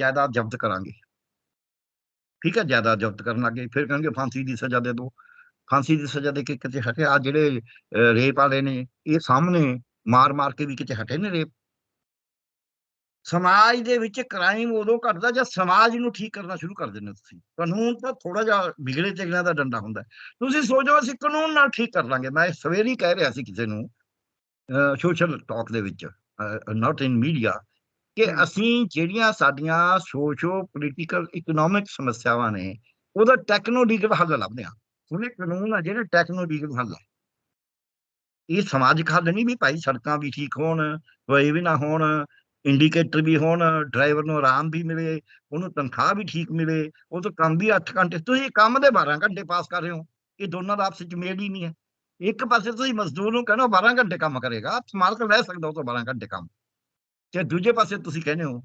ਜਾਇਦਾਦ ਜ਼ਬਤ ਕਰਾਂਗੇ। ਠੀਕ ਹੈ, ਜਾਇਦਾਦ ਜ਼ਬਤ ਕਰਨ ਲੱਗੇ ਫਿਰ ਕਹਿਣਗੇ, ਫਾਂਸੀ ਦੀ ਸਜ਼ਾ ਦੇ ਦਿਓ। ਫਾਂਸੀ ਦੀ ਸਜ਼ਾ ਦੇ ਕੇ ਕਿਤੇ ਹਟੇ। ਆ ਜਿਹੜੇ ਰੇਪ ਵਾਲੇ ਨੇ, ਇਹ ਸਾਹਮਣੇ ਮਾਰ ਮਾਰ ਕੇ ਵੀ ਕਿਤੇ ਹਟੇ ਨੇ ਰੇਪ? ਸਮਾਜ ਦੇ ਵਿੱਚ ਕ੍ਰਾਈਮ ਉਦੋਂ ਘਟਦਾ ਜਦ ਸਮਾਜ ਨੂੰ ਠੀਕ ਕਰਨਾ ਸ਼ੁਰੂ ਕਰ ਦਿੰਦੇ ਤੁਸੀਂ। ਕਾਨੂੰਨ ਤਾਂ ਥੋੜਾ ਜਿਹਾ ਵਿਗੜੇ ਚੰਗਿਆਂ ਦਾ ਡੰਡਾ ਹੁੰਦਾ। ਤੁਸੀਂ ਸੋਚੋ, ਅਸੀਂ ਕਾਨੂੰਨ ਨਾਲ ਠੀਕ ਕਰ ਲਾਂਗੇ। ਮੈਂ ਸਵੇਰੇ ਕਹਿ ਰਿਹਾ ਸੀ ਕਿਸੇ ਨੂੰ ਸੋਸ਼ਲ ਟਾਕ ਦੇ ਵਿੱਚ ਨਾਟ ਇਨ ਮੀਡੀਆ ਕਿ। ਅਸੀਂ ਜਿਹੜੀਆਂ ਸਾਡੀਆਂ ਸੋਸ਼ੋ ਪੋਲੀਟੀਕਲ ਇਕਨੋਮਿਕ ਸਮੱਸਿਆਵਾਂ ਨੇ ਉਹਦਾ ਟੈਕਨੋਲੋਜੀਕਲ ਹੱਲ ਲੱਭਦੇ ਆ ਉਹਨੇ ਕਾਨੂੰਨ ਆ ਜਿਹੜੇ ਟੈਕਨੋਲੋਜੀਕਲ ਹੱਲ ਆ। ਇਹ ਸਮਾਜਿਕ ਹੱਲ ਨਹੀਂ ਵੀ ਭਾਈ ਸੜਕਾਂ ਵੀ ਠੀਕ ਹੋਣ ਹੋਏ ਵੀ ਨਾ ਹੋਣ ਇੰਡੀਕੇਟਰ ਵੀ ਹੋਣ ਡਰਾਈਵਰ ਨੂੰ ਆਰਾਮ ਵੀ ਮਿਲੇ ਉਹਨੂੰ ਤਨਖਾਹ ਵੀ ਠੀਕ ਮਿਲੇ ਉਹ ਤੋਂ ਕੰਮ ਵੀ 8 ਘੰਟੇ ਤੁਸੀਂ ਕੰਮ ਦੇ 12 ਘੰਟੇ ਪਾਸ ਕਰ ਰਹੇ ਹੋ ਇਹ ਦੋਨਾਂ ਦਾ ਆਪਸ ਵਿੱਚ ਮੇਲ ਹੀ ਨਹੀਂ ਹੈ। ਇੱਕ ਪਾਸੇ ਤੁਸੀਂ ਮਜ਼ਦੂਰ ਨੂੰ ਕਹਿੰਦੇ ਹੋ 12 ਘੰਟੇ ਕੰਮ ਕਰੇਗਾ ਮਾਲਕ ਲੈ ਸਕਦਾ ਉਹ ਤੋਂ 12 ਘੰਟੇ ਕੰਮ। ਤੇ ਦੂਜੇ ਪਾਸੇ ਤੁਸੀਂ ਕਹਿੰਦੇ ਹੋ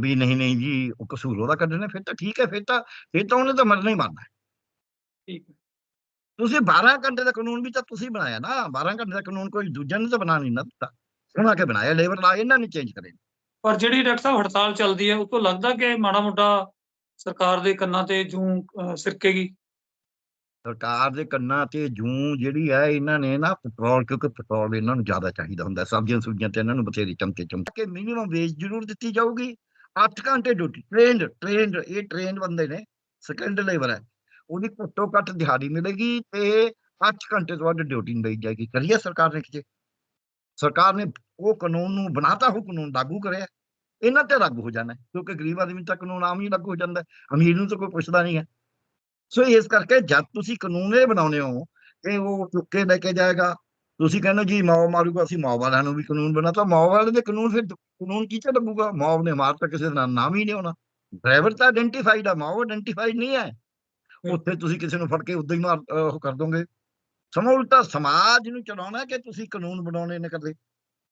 ਵੀ ਨਹੀਂ ਨਹੀਂ ਜੀ ਉਹ ਕਸੂਰ ਉਹਦਾ ਕੱਢਣਾ ਫਿਰ ਤਾਂ ਠੀਕ ਹੈ ਫਿਰ ਤਾਂ ਫਿਰ ਤਾਂ ਉਹਨੇ ਤਾਂ ਮਰਨਾ ਹੀ ਮਰਨਾ। ਠੀਕ ਤੁਸੀਂ 12 ਘੰਟੇ ਦਾ ਕਾਨੂੰਨ ਵੀ ਤਾਂ ਤੁਸੀਂ ਬਣਾਇਆ ਨਾ 12 ਘੰਟੇ ਦਾ ਕਾਨੂੰਨ ਕੋਈ ਦੂਜਾ ਨੇ ਤਾਂ ਬਣਾ ਨਹੀਂ ਨਾ ਦਿੱਤਾ। ਉਹਨਾਂ ਕੇ ਬਣਾਇਆ ਲੇਬਰ ਲਾ ਇਹਨਾਂ ਨੇ ਚੇਂਜ ਕਰੇ। ਪਰ ਜਿਹੜੀ ਡਾਕਟਰ ਸਾਹਿਬ ਹੜਤਾਲ ਚੱਲਦੀ ਹੈ ਉਹ ਤੋਂ ਲੱਗਦਾ ਕਿ ਮਾੜਾ ਮੋਟਾ ਸਰਕਾਰ ਦੇ ਕੰਨਾਂ ਤੇ ਜੂੰ ਸਿਰਕੇਗੀ? ਸਰਕਾਰ ਦੇ ਕੰਨਾਂ ਤੇ ਜੂੰ ਜਿਹੜੀ ਹੈ, ਇਹਨਾਂ ਨੇ ਨਾ ਪੈਟਰੋਲ, ਕਿਉਂਕਿ ਪੈਟਰੋਲ ਇਹਨਾਂ ਨੂੰ ਜ਼ਿਆਦਾ ਚਾਹੀਦਾ ਹੁੰਦਾ, ਸਬਜ਼ੀਆਂ ਸੁਬਜ਼ੀਆਂ ਤੇ ਇਹਨਾਂ ਨੂੰ ਬਥੇਰੀ ਚਮਕੇ ਚਮਕੇ ਕਿ ਮਿਨੀਮਮ ਵੇਜ ਜ਼ਰੂਰ ਦਿੱਤੀ ਜਾਊਗੀ। 8 ਘੰਟੇ ਡਿਊਟੀ ਟ੍ਰੇਨਡ ਟ੍ਰੇਨਡ ਇਹ ਟ੍ਰੇਨ ਬੰਦੇ ਨੇ ਸਕਿਲਡ ਲੇਬਰ ਹੈ, ਉਹਦੀ ਘੱਟੋ ਘੱਟ ਦਿਹਾੜੀ ਮਿਲੇਗੀ ਤੇ 8 ਘੰਟੇ ਤੋਂ ਵੱਧ ਡਿਊਟੀ ਨਹੀਂ ਲਈ ਜਾਏਗੀ। ਕਰੀਏ ਸਰਕਾਰ ਨੇ ਕਿਤੇ? ਸਰਕਾਰ ਨੇ ਉਹ ਕਾਨੂੰਨ ਨੂੰ ਬਣਾਤਾ ਹੋ ਕਾਨੂੰਨ ਲਾਗੂ ਕਰਿਆ। ਇਹਨਾਂ ਤੇ ਲਾਗੂ ਹੋ ਜਾਣਾ, ਕਿਉਂਕਿ ਗਰੀਬ ਆਦਮੀ ਤਾਂ ਕਾਨੂੰਨ ਆਮ ਹੀ ਲਾਗੂ ਹੋ ਜਾਂਦਾ। ਅਮੀਰ ਨੂੰ ਤਾਂ ਕੋਈ ਪੁੱਛਦਾ ਨਹੀਂ ਹੈ। ਸੋ ਇਸ ਕਰਕੇ ਜਦ ਤੁਸੀਂ ਕਾਨੂੰਨ ਇਹ ਬਣਾਉਨੇ ਹੋ ਕਿ ਉਹ ਚੁੱਕ ਲੈ ਕੇ ਜਾਏਗਾ ਤੁਸੀਂ ਕਹਿੰਦੇ ਜੀ ਮੌਬ ਮਾਰੂਗਾ ਅਸੀਂ ਮੌਬ ਵਾਲਿਆਂ ਨੂੰ ਵੀ ਕਾਨੂੰਨ ਬਣਾਤਾ ਮੌਬ ਵਾਲੇ ਦੇ ਕਾਨੂੰਨ ਫਿਰ ਕਾਨੂੰਨ ਕੀ ਤੇ ਲੱਗੂਗਾ? ਮੌਬ ਨੇ ਮਾਰਤਾ ਕਿਸੇ ਦਾ ਨਾਮ ਹੀ ਨਹੀਂ ਹੋਣਾ ਡਰਾਈਵਰ ਤਾਂ ਆਇਡੈਂਟੀਫਾਈਡ ਆ ਮੌਬ ਆਇਡੈਂਟੀਫਾਈਡ ਨਹੀਂ ਹੈ। ਉੱਥੇ ਤੁਸੀਂ ਕਿਸੇ ਨੂੰ ਫੜ ਕੇ ਉਦਾਂ ਹੀ ਮਾਰ ਉਹ ਕਰ ਦੋਗੇ। ਸਮਾਂ ਉਲਟਾ ਸਮਾਜ ਨੂੰ ਚਲਾਉਣਾ ਕਿ ਤੁਸੀਂ ਕਾਨੂੰਨ ਬਣਾਉਣੇ ਨੇ ਕਰਦੇ?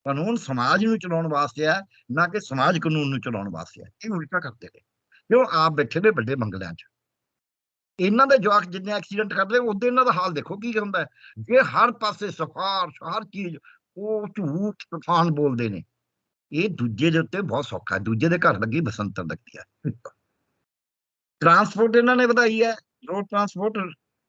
ਕਾਨੂੰਨ ਸਮਾਜ ਨੂੰ ਚਲਾਉਣ ਵਾਸਤੇ ਹੈ ਨਾ ਕਿ ਸਮਾਜ ਕਾਨੂੰਨ ਨੂੰ ਚਲਾਉਣ ਵਾਸਤੇ ਹੈ ਇਹ ਉਲਟਾ ਕਰਦੇ ਨੇ। ਕਿਉਂ? ਆਪ ਬੈਠੇ ਨੇ ਵੱਡੇ ਬੰਗਲਿਆਂ 'ਚ। ਇਹਨਾਂ ਦੇ ਜਵਾਕ ਜਿੰਨੇ ਐਕਸੀਡੈਂਟ ਕਰਦੇ, ਉਹਦੇ ਇਹਨਾਂ ਦਾ ਹਾਲ ਦੇਖੋ ਕੀ ਹੁੰਦਾ ਹੈ। ਜੇ ਹਰ ਪਾਸੇ ਸਫਾਰ, ਹਰ ਚੀਜ਼, ਉਹ ਝੂਠ ਤੂਫਾਨ ਬੋਲਦੇ ਨੇ। ਇਹ ਦੂਜੇ ਦੇ ਉੱਤੇ ਬਹੁਤ ਸੌਖਾ ਦੂਜੇ ਦੇ ਘਰ ਲੱਗੀ ਬਸੰਤਰ ਲੱਗਦੀ ਹੈ। ਟਰਾਂਸਪੋਰਟ ਇਹਨਾਂ ਨੇ ਵਧਾਈ ਹੈ। ਰੋਡ ਟਰਾਂਸਪੋਰਟ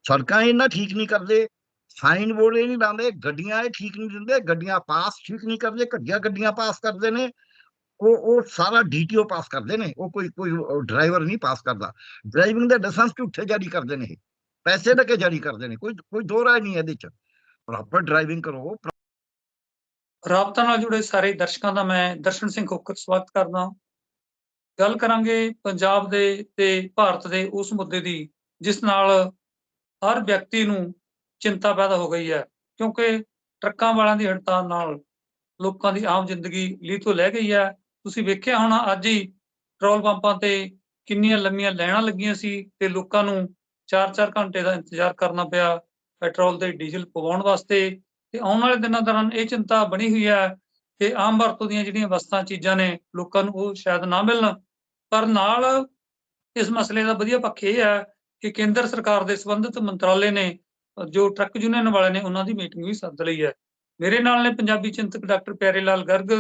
ਸੜਕਾਂ ਇਹਨਾਂ ਠੀਕ ਨਹੀਂ ਕਰਦੇ। ਸਾਈਨ ਬੋਰਡ ਇਹ ਨਹੀਂ ਲਾਉਂਦੇ। ਗੱਡੀਆਂ ਇਹ ਠੀਕ ਨਹੀਂ ਦਿੰਦੇ। ਗੱਡੀਆਂ ਪਾਸ ਠੀਕ ਨਹੀਂ ਕਰਦੇ। ਘੱਟੀਆਂ ਗੱਡੀਆਂ ਪਾਸ ਕਰਦੇ ਨੇ। ਉਹ ਉਹ ਸਾਰਾ ਡੀਟੀਓ ਪਾਸ ਕਰਦੇ ਨੇ, ਉਹ ਕੋਈ ਕੋਈ ਡਰਾਈਵਰ ਨਹੀਂ ਪਾਸ ਕਰਦਾ। ਡਰਾਈਵਿੰਗ ਦੇ ਲਾਇਸੈਂਸ ਝੂਠੇ ਜਾਰੀ ਕਰਦੇ ਨੇ ਇਹ। ਪੈਸੇ ਲੈ ਕੇ ਜਾਰੀ ਕਰਦੇ ਨੇ, ਕੋਈ ਕੋਈ ਦੋ ਰਾਏ ਨਹੀਂ ਇਹਦੇ ਚ। ਪ੍ਰੋਪਰ ਡਰਾਈਵਿੰਗ ਕਰੋ ਰਾਬਤਾ ਨਾਲ ਜੁੜੇ ਸਾਰੇ ਦਰਸ਼ਕਾਂ ਦਾ ਮੈਂ ਦਰਸ਼ਨ ਸਿੰਘ ਖੋਖਰ, ਸਵਾਗਤ ਕਰਦਾ ਗੱਲ ਕਰਾਂਗੇ ਪੰਜਾਬ ਦੇ ਤੇ ਭਾਰਤ ਦੇ ਉਸ ਮੁੱਦੇ ਦੀ, ਜਿਸ ਨਾਲ ਹਰ ਵਿਅਕਤੀ ਨੂੰ ਚਿੰਤਾ ਪੈਦਾ ਹੋ ਗਈ ਹੈ। ਕਿਉਂਕਿ ਟਰੱਕਾਂ ਵਾਲਿਆਂ ਦੀ ਹੜਤਾਲ ਨਾਲ ਲੋਕਾਂ ਦੀ ਆਮ ਜ਼ਿੰਦਗੀ ਲੀ ਤੋਂ ਲੈ ਗਈ ਹੈ। ਤੁਸੀਂ ਵੇਖਿਆ ਹੋਣਾ ਅੱਜ ਹੀ ਪੈਟਰੋਲ ਪੰਪਾਂ ਤੇ ਕਿੰਨੀਆਂ ਲੰਮੀਆਂ ਲਾਈਨਾਂ ਲੱਗੀਆਂ ਸੀ ਤੇ ਲੋਕਾਂ ਨੂੰ 4-4 ਘੰਟੇ ਦਾ ਇੰਤਜ਼ਾਰ ਕਰਨਾ ਪਿਆ ਪੈਟਰੋਲ ਤੇ ਡੀਜ਼ਲ ਪਵਾਉਣ ਵਾਸਤੇ ਤੇ ਆਉਣ ਵਾਲੇ ਦਿਨਾਂ ਦੌਰਾਨ ਇਹ ਚਿੰਤਾ ਬਣੀ ਹੋਈ ਹੈ ਕਿ ਆਮ ਵਰਤੋਂ ਦੀਆਂ ਜਿਹੜੀਆਂ ਵਸਤਾਂ ਚੀਜ਼ਾਂ ਨੇ ਲੋਕਾਂ ਨੂੰ ਉਹ ਸ਼ਾਇਦ ਨਾ ਮਿਲਣ। ਪਰ ਨਾਲ ਇਸ ਮਸਲੇ ਦਾ ਵਧੀਆ ਪੱਖ ਇਹ ਹੈ ਕਿ ਕੇਂਦਰ ਸਰਕਾਰ ਦੇ ਸੰਬੰਧਿਤ ਮੰਤਰਾਲੇ ਨੇ, ਜੋ ਟਰੱਕ ਯੂਨੀਅਨ ਵਾਲੇ ਨੇ, ਉਹਨਾਂ ਦੀ ਮੀਟਿੰਗ ਵੀ ਸੱਦ ਲਈ ਹੈ। ਮੇਰੇ ਨਾਲ ਨੇ ਪੰਜਾਬੀ ਚਿੰਤਕ ਡਾਕਟਰ ਪਿਆਰੇ ਲਾਲ ਗਰਗ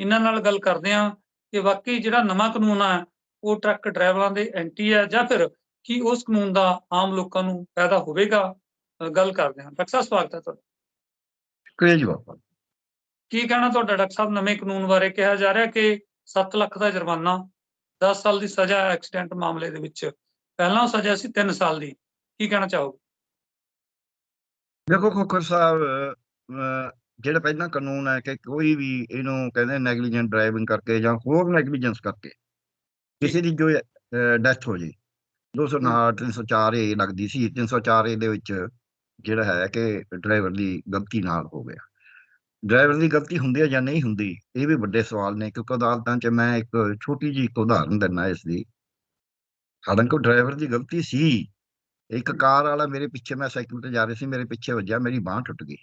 ਇਹਨਾਂ ਨਾਲ ਗੱਲ ਕਰਦੇ ਹਾਂ ਕਿ ਵਾਕਈ ਜਿਹੜਾ ਨਵਾਂ ਕਾਨੂੰਨ ਹੈ ਉਹ ਟਰੱਕ ਡਰਾਈਵਰਾਂ ਦੇ ਐਂਟੀ ਹੈ ਜਾਂ ਫਿਰ ਕੀ ਉਸ ਕਾਨੂੰਨ ਦਾ ਆਮ ਲੋਕਾਂ ਨੂੰ ਫਾਇਦਾ ਹੋਵੇਗਾ? ਗੱਲ ਕਰਦੇ ਹਾਂ। ਡਾਕਟਰ ਸਾਹਿਬ ਸਵਾਗਤ ਹੈ ਤੁਹਾਡਾ। ਕ੍ਰੇਜ ਵਾਪਰ ਕੀ ਕਹਿਣਾ ਤੁਹਾਡਾ ਡਾਕਟਰ ਸਾਹਿਬ? ਨਵੇਂ ਕਾਨੂੰਨ ਬਾਰੇ ਕਿਹਾ ਜਾ ਰਿਹਾ ਕਿ 7 ਲੱਖ ਦਾ ਜੁਰਮਾਨਾ 10 ਸਾਲ ਦੀ ਸਜ਼ਾ ਐਕਸੀਡੈਂਟ ਮਾਮਲੇ ਦੇ ਵਿੱਚ। ਪਹਿਲਾਂ ਸਜ਼ਾ ਸੀ 3 ਸਾਲ ਦੀ। ਕੀ ਕਹਿਣਾ ਚਾਹੋਗੇ? ਦੇਖੋ ਖੋਖਰ ਸਾਹਿਬ ਜਿਹੜਾ ਪਹਿਲਾਂ ਕਾਨੂੰਨ ਹੈ ਕਿ ਕੋਈ ਵੀ ਇਹਨੂੰ ਕਹਿੰਦੇ ਨੈਗਲੀਜੈਂਟ ਡਰਾਈਵਿੰਗ ਕਰਕੇ ਜਾਂ ਹੋਰ ਨੈਗਲੀਜੈਂਸ ਕਰਕੇ ਕਿਸੇ ਦੀ ਜੋ ਡੈਥ ਹੋ ਜੇ। 209 304 ਏ ਲੱਗਦੀ ਸੀ। 304 ਏ ਦੇ ਵਿੱਚ ਜਿਹੜਾ ਹੈ ਕਿ ਡਰਾਈਵਰ ਦੀ ਗਲਤੀ ਨਾਲ ਹੋ ਗਿਆ। ਡਰਾਈਵਰ ਦੀ ਗਲਤੀ ਹੁੰਦੀ ਹੈ ਜਾਂ ਨਹੀਂ ਹੁੰਦੀ ਇਹ ਵੀ ਵੱਡੇ ਸਵਾਲ ਨੇ ਕਿਉਂਕਿ ਅਦਾਲਤਾਂ 'ਚ ਮੈਂ ਇੱਕ ਛੋਟੀ ਜਿਹੀ ਇੱਕ ਉਦਾਹਰਨ ਦਿੰਦਾ ਇਸ ਦੀ। ਹਾਲਾਂਕਿ ਡਰਾਈਵਰ ਦੀ ਗਲਤੀ ਸੀ। ਇੱਕ ਕਾਰ ਵਾਲਾ ਮੇਰੇ ਪਿੱਛੇ ਮੈਂ ਸਾਈਕਲ ਤੇ ਜਾ ਰਿਹਾ ਸੀ ਮੇਰੇ ਪਿੱਛੇ ਵੱਜਿਆ ਮੇਰੀ ਬਾਹ ਟੁੱਟ ਗਈ।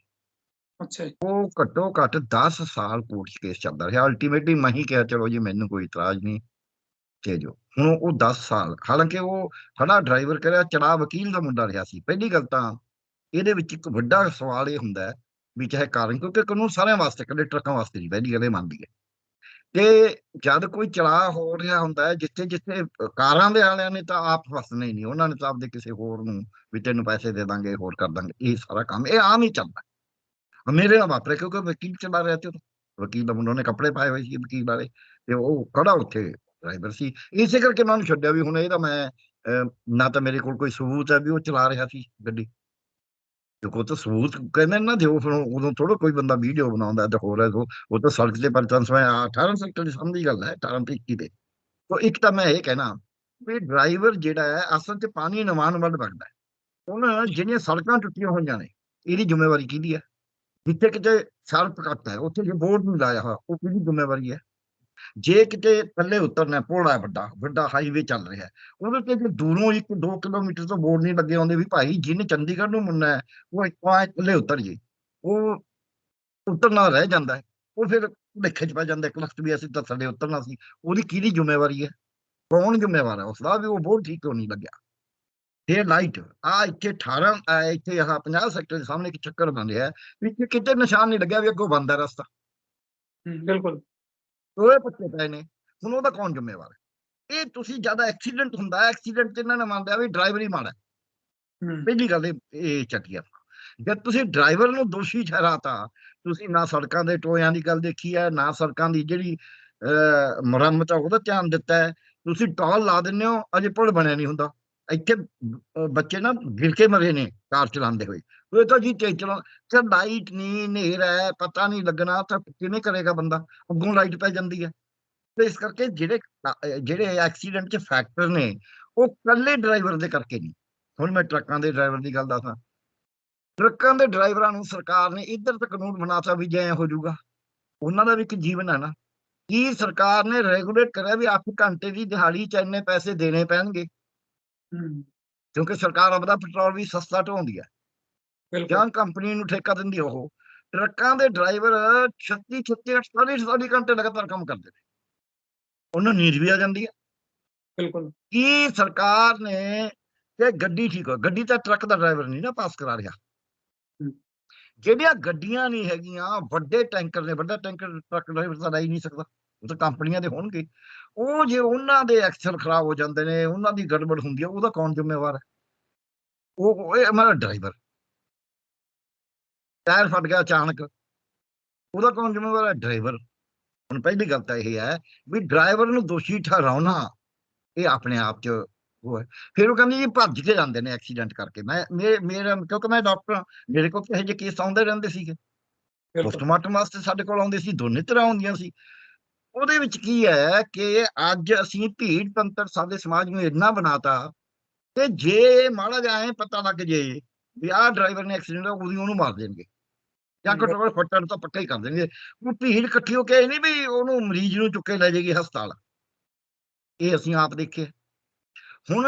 ਅੱਛਾ ਉਹ ਘੱਟੋ ਘੱਟ 10 ਸਾਲ ਕੋਰਟ 'ਚ ਕੇਸ ਚੱਲਦਾ ਰਿਹਾ। ਅਲਟੀਮੇਟਲੀ ਮੈਂ ਹੀ ਕਿਹਾ, ਚਲੋ ਜੀ, ਮੈਨੂੰ ਕੋਈ ਇਤਰਾਜ਼ ਨਹੀਂ ਤੇ ਜੋ ਹੁਣ ਉਹ 10 ਸਾਲ, ਹਾਲਾਂਕਿ ਉਹ ਖੜਾ ਡਰਾਈਵਰ ਕਰਿਆ, ਚੜਾ ਵਕੀਲ ਦਾ ਮੁੰਡਾ ਰਿਹਾ ਸੀ। ਪਹਿਲੀ ਗੱਲ ਤਾਂ ਇਹਦੇ ਵਿੱਚ ਇੱਕ ਵੱਡਾ ਸਵਾਲ ਇਹ ਹੁੰਦਾ ਵੀ ਚਾਹੇ ਕਾਰਨ, ਕਿਉਂਕਿ ਕਾਨੂੰਨ ਸਾਰਿਆਂ ਵਾਸਤੇ ਇਕੱਲੇ ਟਰੱਕਾਂ ਵਾਸਤੇ ਨਹੀਂ, ਪਹਿਲੀ ਗੱਲ ਇਹ ਮੰਨਦੀ ਹੈ। ਤੇ ਜਦ ਕੋਈ ਚਲਾ ਹੋ ਰਿਹਾ ਹੁੰਦਾ ਹੈ, ਜਿੱਥੇ ਜਿੱਥੇ ਕਾਰਾਂ ਦੇ ਵਾਲਿਆਂ ਨੇ ਤਾਂ ਆਪ ਫਸਣਾ ਹੀ ਨਹੀਂ। ਉਹਨਾਂ ਨੇ ਤਾਂ ਆਪਦੇ ਕਿਸੇ ਹੋਰ ਨੂੰ ਵੀ ਤੈਨੂੰ ਪੈਸੇ ਦੇ ਦਾਂਗੇ, ਹੋਰ ਕਰ ਦਾਂਗੇ, ਇਹ ਸਾਰਾ ਕੰਮ, ਇਹ ਆਮ ਹੀ ਚੱਲਦਾ ਹੈ। ਮੇਰੇ ਨਾਲ ਵਾਪਰਿਆ ਕਿਉਂਕਿ ਵਕੀਲ ਚਲਾ ਰਿਹਾ ਤੇ ਵਕੀਲ ਦਾ ਮੁੰਡਾ ਨੇ ਕੱਪੜੇ ਪਾਏ ਹੋਏ ਸੀ ਵਕੀਲ ਵਾਲੇ, ਤੇ ਉਹ ਖੜਾ ਉੱਥੇ ਡਰਾਈਵਰ ਸੀ। ਇਸੇ ਕਰਕੇ ਮੈਂ ਉਹਨੂੰ ਛੱਡਿਆ ਵੀ ਹੁਣ ਇਹਦਾ ਮੈਂ ਨਾ ਤਾਂ ਮੇਰੇ ਕੋਲ ਕੋਈ ਸਬੂਤ ਹੈ ਵੀ ਉਹ ਚਲਾ ਰਿਹਾ ਸੀ ਗੱਡੀ। ਤੇ ਕੋਈ ਤਾਂ ਸਬੂਤ ਕਹਿੰਦੇ ਨਾ ਦਿਓ ਫਿਰ ਉਦੋਂ ਥੋੜਾ ਕੋਈ ਬੰਦਾ ਵੀਡੀਓ ਬਣਾਉਂਦਾ ਤੇ ਹੋਰ ਉਹ ਤਾਂ ਸੜਕ ਤੇ ਪਰਚੰਸ ਮੈਂ 18 ਸੈਕਟਰ ਦੀ ਸਮਝੀ ਗੱਲ ਹੈ 18 ਤੇ 21 ਦੇ ਤੋ। ਇੱਕ ਤਾਂ ਮੈਂ ਇਹ ਕਹਿਣਾ ਵੀ ਡਰਾਈਵਰ ਜਿਹੜਾ ਹੈ, ਅਸਲ 'ਚ ਪਾਣੀ ਨਿਵਾਣ ਵੱਲ ਵਗਦਾ ਹੈ। ਹੁਣ ਜਿਹੜੀਆਂ ਸੜਕਾਂ ਟੁੱਟੀਆਂ ਹੋਈਆਂ ਨੇ, ਇਹਦੀ ਜ਼ਿੰਮੇਵਾਰੀ ਕਿਹਦੀ ਹੈ? ਜਿੱਥੇ ਕਿਤੇ ਸੜਕ ਕੱਟ ਹੈ, ਉੱਥੇ ਜੇ ਬੋਰਡ ਨਹੀਂ ਲਾਇਆ ਹੋਇਆ, ਉਹ ਕਿਹਦੀ ਜ਼ਿੰਮੇਵਾਰੀ ਹੈ? ਜੇ ਕਿਤੇ ਥੱਲੇ ਉਤਰਨਾ ਪੁਲ ਵੱਡਾ ਵੱਡਾ ਹਾਈਵੇ ਚੱਲ ਰਿਹਾ ਉਹਦੇ ਤੇ ਜੇ ਦੂਰੋਂ 1-2 ਕਿਲੋਮੀਟਰ ਤੋਂ ਬੋਰਡ ਨਹੀਂ ਲੱਗੇ ਹੁੰਦੇ ਵੀ ਭਾਈ ਜਿਹਨੇ ਚੰਡੀਗੜ੍ਹ ਨੂੰ ਮੁੜਨਾ ਹੈ, ਉਹ ਇੱਥੋਂ ਆਏ ਥੱਲੇ ਉਤਰ ਜੇ, ਉਹ ਉਤਰਨਾ ਰਹਿ ਜਾਂਦਾ ਹੈ, ਉਹ ਫਿਰ ਦੇਖੇ ਚ ਪੈ ਜਾਂਦਾ ਇੱਕ ਵਕਤ ਵੀ ਅਸੀਂ ਤਾਂ ਥੱਲੇ ਉਤਰਨਾ ਸੀ, ਉਹਦੀ ਕਿਹਦੀ ਜ਼ਿੰਮੇਵਾਰੀ ਹੈ? ਕੌਣ ਜ਼ਿੰਮੇਵਾਰ ਹੈ? ਉਸ ਦਾ ਵੀ ਉਹ ਬੋਰਡ ਠੀਕ ਕਿਉਂ ਨਹੀਂ ਲੱਗਿਆ? ਇਹ ਲਾਈਟ ਆ ਇੱਥੇ 18 ਆ ਇੱਥੇ ਆਹ 50 ਸੈਕਟਰ ਦੇ ਸਾਹਮਣੇ ਇੱਕ ਚੱਕਰ ਬਣ ਰਿਹਾ ਹੈ ਵੀ ਕਿਤੇ ਨਿਸ਼ਾਨ ਨਹੀਂ ਲੱਗਿਆ ਵੀ ਅੱਗੋਂ ਬੰਦ ਰਸਤਾ। ਬਿਲਕੁਲ। ਦੋਏ ਪੱਕੇ ਪਏ ਨੇ ਹੁਣ ਉਹਦਾ ਕੌਣ ਜ਼ਿੰਮੇਵਾਰ ਹੈ? ਇਹ ਤੁਸੀਂ ਜ਼ਿਆਦਾ ਐਕਸੀਡੈਂਟ ਹੁੰਦਾ ਹੈ ਐਕਸੀਡੈਂਟ ਤੇ ਇਹਨਾਂ ਨੇ ਮੰਨਦੇ ਵੀ ਡਰਾਈਵਰ ਹੀ ਮਾੜਾ ਪਹਿਲੀ ਗੱਲ ਇਹ ਚੱਕੀ ਆ। ਜਦ ਤੁਸੀਂ ਡਰਾਈਵਰ ਨੂੰ ਦੋਸ਼ੀ ਠਹਿਰਾਤਾ ਤੁਸੀਂ ਨਾ ਸੜਕਾਂ ਦੇ ਟੋਇਆਂ ਦੀ ਗੱਲ ਦੇਖੀ ਹੈ ਨਾ ਸੜਕਾਂ ਦੀ ਜਿਹੜੀ ਮੁਰੰਮਤ ਆ ਉਹਦਾ ਧਿਆਨ ਦਿੱਤਾ ਹੈ। ਤੁਸੀਂ ਟੋਲ ਲਾ ਦਿੰਦੇ ਹੋ ਅਜੇ ਪੁਲ ਬਣਿਆ ਨਹੀਂ ਹੁੰਦਾ। ਇੱਥੇ ਬੱਚੇ ਨਾ ਗਿਰ ਕੇ ਮਰੇ ਨੇ ਕਾਰ ਚਲਾਉਂਦੇ ਹੋਏ। ਉਹ ਤਾਂ ਜੀ ਤੇਜ਼ ਚਲਾ, ਤੇ ਲਾਈਟ ਨਹੀਂ ਹਨੇਰਾ ਹੈ, ਪਤਾ ਨਹੀਂ ਲੱਗਣਾ, ਤਾਂ ਕਿਵੇਂ ਕਰੇਗਾ ਬੰਦਾ? ਅੱਗੋਂ ਲਾਈਟ ਪੈ ਜਾਂਦੀ ਹੈ। ਤੇ ਇਸ ਕਰਕੇ ਜਿਹੜੇ ਜਿਹੜੇ ਐਕਸੀਡੈਂਟ 'ਚ ਫੈਕਟਰ ਨੇ, ਉਹ ਇਕੱਲੇ ਡਰਾਈਵਰ ਦੇ ਕਰਕੇ ਨਹੀਂ। ਹੁਣ ਮੈਂ ਟਰੱਕਾਂ ਦੇ ਡਰਾਈਵਰ ਦੀ ਗੱਲ ਦੱਸਾਂ ਟਰੱਕਾਂ ਦੇ ਡਰਾਈਵਰਾਂ ਨੂੰ ਸਰਕਾਰ ਨੇ ਇੱਧਰ ਤੱਕ ਕਾਨੂੰਨ ਬਣਾਤਾ ਵੀ ਜੇ ਐਂ ਹੋ ਜਾਊਗਾ ਉਹਨਾਂ ਦਾ ਵੀ ਇੱਕ ਜੀਵਨ ਹੈ ਨਾ। ਕੀ ਸਰਕਾਰ ਨੇ ਰੈਗੂਲੇਟ ਕਰਿਆ ਵੀ 8 ਘੰਟੇ ਦੀ ਦਿਹਾੜੀ ਚ ਇੰਨੇ ਪੈਸੇ ਦੇਣੇ ਪੈਣਗੇ? ਕਿਉਂਕਿ ਸਰਕਾਰ ਆਪਦਾ ਪੈਟਰੋਲ ਵੀ ਸਸਤਾ ਢੋਂਦੀ ਹੈ। ਜਾਂ ਕੰਪਨੀ ਨੂੰ ਠੇਕਾ ਦਿੰਦੀ ਉਹ ਟਰੱਕਾਂ ਦੇ ਡਰਾਈਵਰ 36 36 48 48 ਘੰਟੇ ਲਗਾਤਾਰ ਕੰਮ ਕਰਦੇ ਨੇ। ਉਹਨਾਂ ਨੀਂਦ ਵੀ ਆ ਜਾਂਦੀ ਹੈ। ਬਿਲਕੁਲ। ਕੀ ਸਰਕਾਰ ਨੇ ਕਿ ਗੱਡੀ ਠੀਕ ਹੋ ਗੱਡੀ ਤਾਂ ਟਰੱਕ ਦਾ ਡਰਾਈਵਰ ਨਹੀਂ ਨਾ ਪਾਸ ਕਰਾ ਰਿਹਾ। ਜਿਹੜੀਆਂ ਗੱਡੀਆਂ ਨਹੀਂ ਹੈਗੀਆਂ ਵੱਡੇ ਟੈਂਕਰ ਨੇ ਵੱਡਾ ਟੈਂਕਰ ਟਰੱਕ ਡਰਾਈਵਰ ਤਾਂ ਲੈ ਹੀ ਨਹੀਂ ਸਕਦਾ। ਉਹ ਤਾਂ ਕੰਪਨੀਆਂ ਦੇ ਹੋਣਗੇ। ਉਹ ਜੇ ਉਹਨਾਂ ਦੇ ਐਕਸਲ ਖਰਾਬ ਹੋ ਜਾਂਦੇ ਨੇ ਉਹਨਾਂ ਦੀ ਗੜਬੜ ਹੁੰਦੀ ਹੈ ਉਹਦਾ ਕੌਣ ਜ਼ਿੰਮੇਵਾਰ? ਹੈ ਉਹ ਇਹ ਮੇਰਾ ਡਰਾਈਵਰ ਟਾਇਰ ਫਟ ਗਿਆ ਅਚਾਨਕ। ਉਹਦਾ ਕੌਣ ਜ਼ਿੰਮੇਵਾਰ ਹੈ? ਡਰਾਈਵਰ ਹੁਣ ਪਹਿਲੀ ਗੱਲ ਤਾਂ ਇਹ ਹੈ ਵੀ ਡਰਾਈਵਰ ਨੂੰ ਦੋਸ਼ੀ ਠਹਿਰਾਉਣਾ ਇਹ ਆਪਣੇ ਆਪ 'ਚ ਉਹ ਹੈ। ਫਿਰ ਉਹ ਕਹਿੰਦੇ ਜੀ ਭੱਜ ਕੇ ਜਾਂਦੇ ਨੇ ਐਕਸੀਡੈਂਟ ਕਰਕੇ। ਮੈਂ ਮੇਰਾ ਕਿਉਂਕਿ ਮੈਂ ਡਾਕਟਰ ਮੇਰੇ ਕੋਲ ਇਹੋ ਜਿਹੇ ਕੇਸ ਆਉਂਦੇ ਰਹਿੰਦੇ ਸੀਗੇ। ਪੋਸਟਮਾਰਟਮ ਵਾਸਤੇ ਸਾਡੇ ਕੋਲ ਆਉਂਦੇ ਸੀ ਦੋਨੇ ਤਰ੍ਹਾਂ ਹੁੰਦੀਆਂ ਸੀ। ਉਹਦੇ ਵਿੱਚ ਕੀ ਹੈ ਕਿ ਅੱਜ ਅਸੀਂ ਭੀੜ ਤੰਤਰ ਸਾਡੇ ਸਮਾਜ ਨੂੰ ਇੰਨਾ ਬਣਾਤਾ ਕਿ ਜੇ ਮਾੜਾ ਜਿਹਾ ਐਂ ਪਤਾ ਲੱਗ ਜੇ ਵੀ ਆਹ ਡਰਾਈਵਰ ਨੇ ਐਕਸੀਡੈਂਟ ਉਹਦੀ ਉਹਨੂੰ ਮਾਰ ਦੇਣਗੇ। ਜਾਂ ਹਮ, ਘੱਟੋ ਘੱਟ ਫੱਟੜ ਤਾਂ ਪੱਕਾ ਹੀ ਕਰ ਦੇਣਗੇ। ਉਹ ਭੀੜ ਇਕੱਠੀ ਹੋ ਕੇ ਇਹ ਨਹੀਂ ਵੀ ਉਹਨੂੰ ਮਰੀਜ਼ ਨੂੰ ਚੁੱਕ ਕੇ ਲੈ ਜਾਏਗੀ ਹਸਪਤਾਲ। ਇਹ ਅਸੀਂ ਆਪ ਦੇਖਿਆ। ਹੁਣ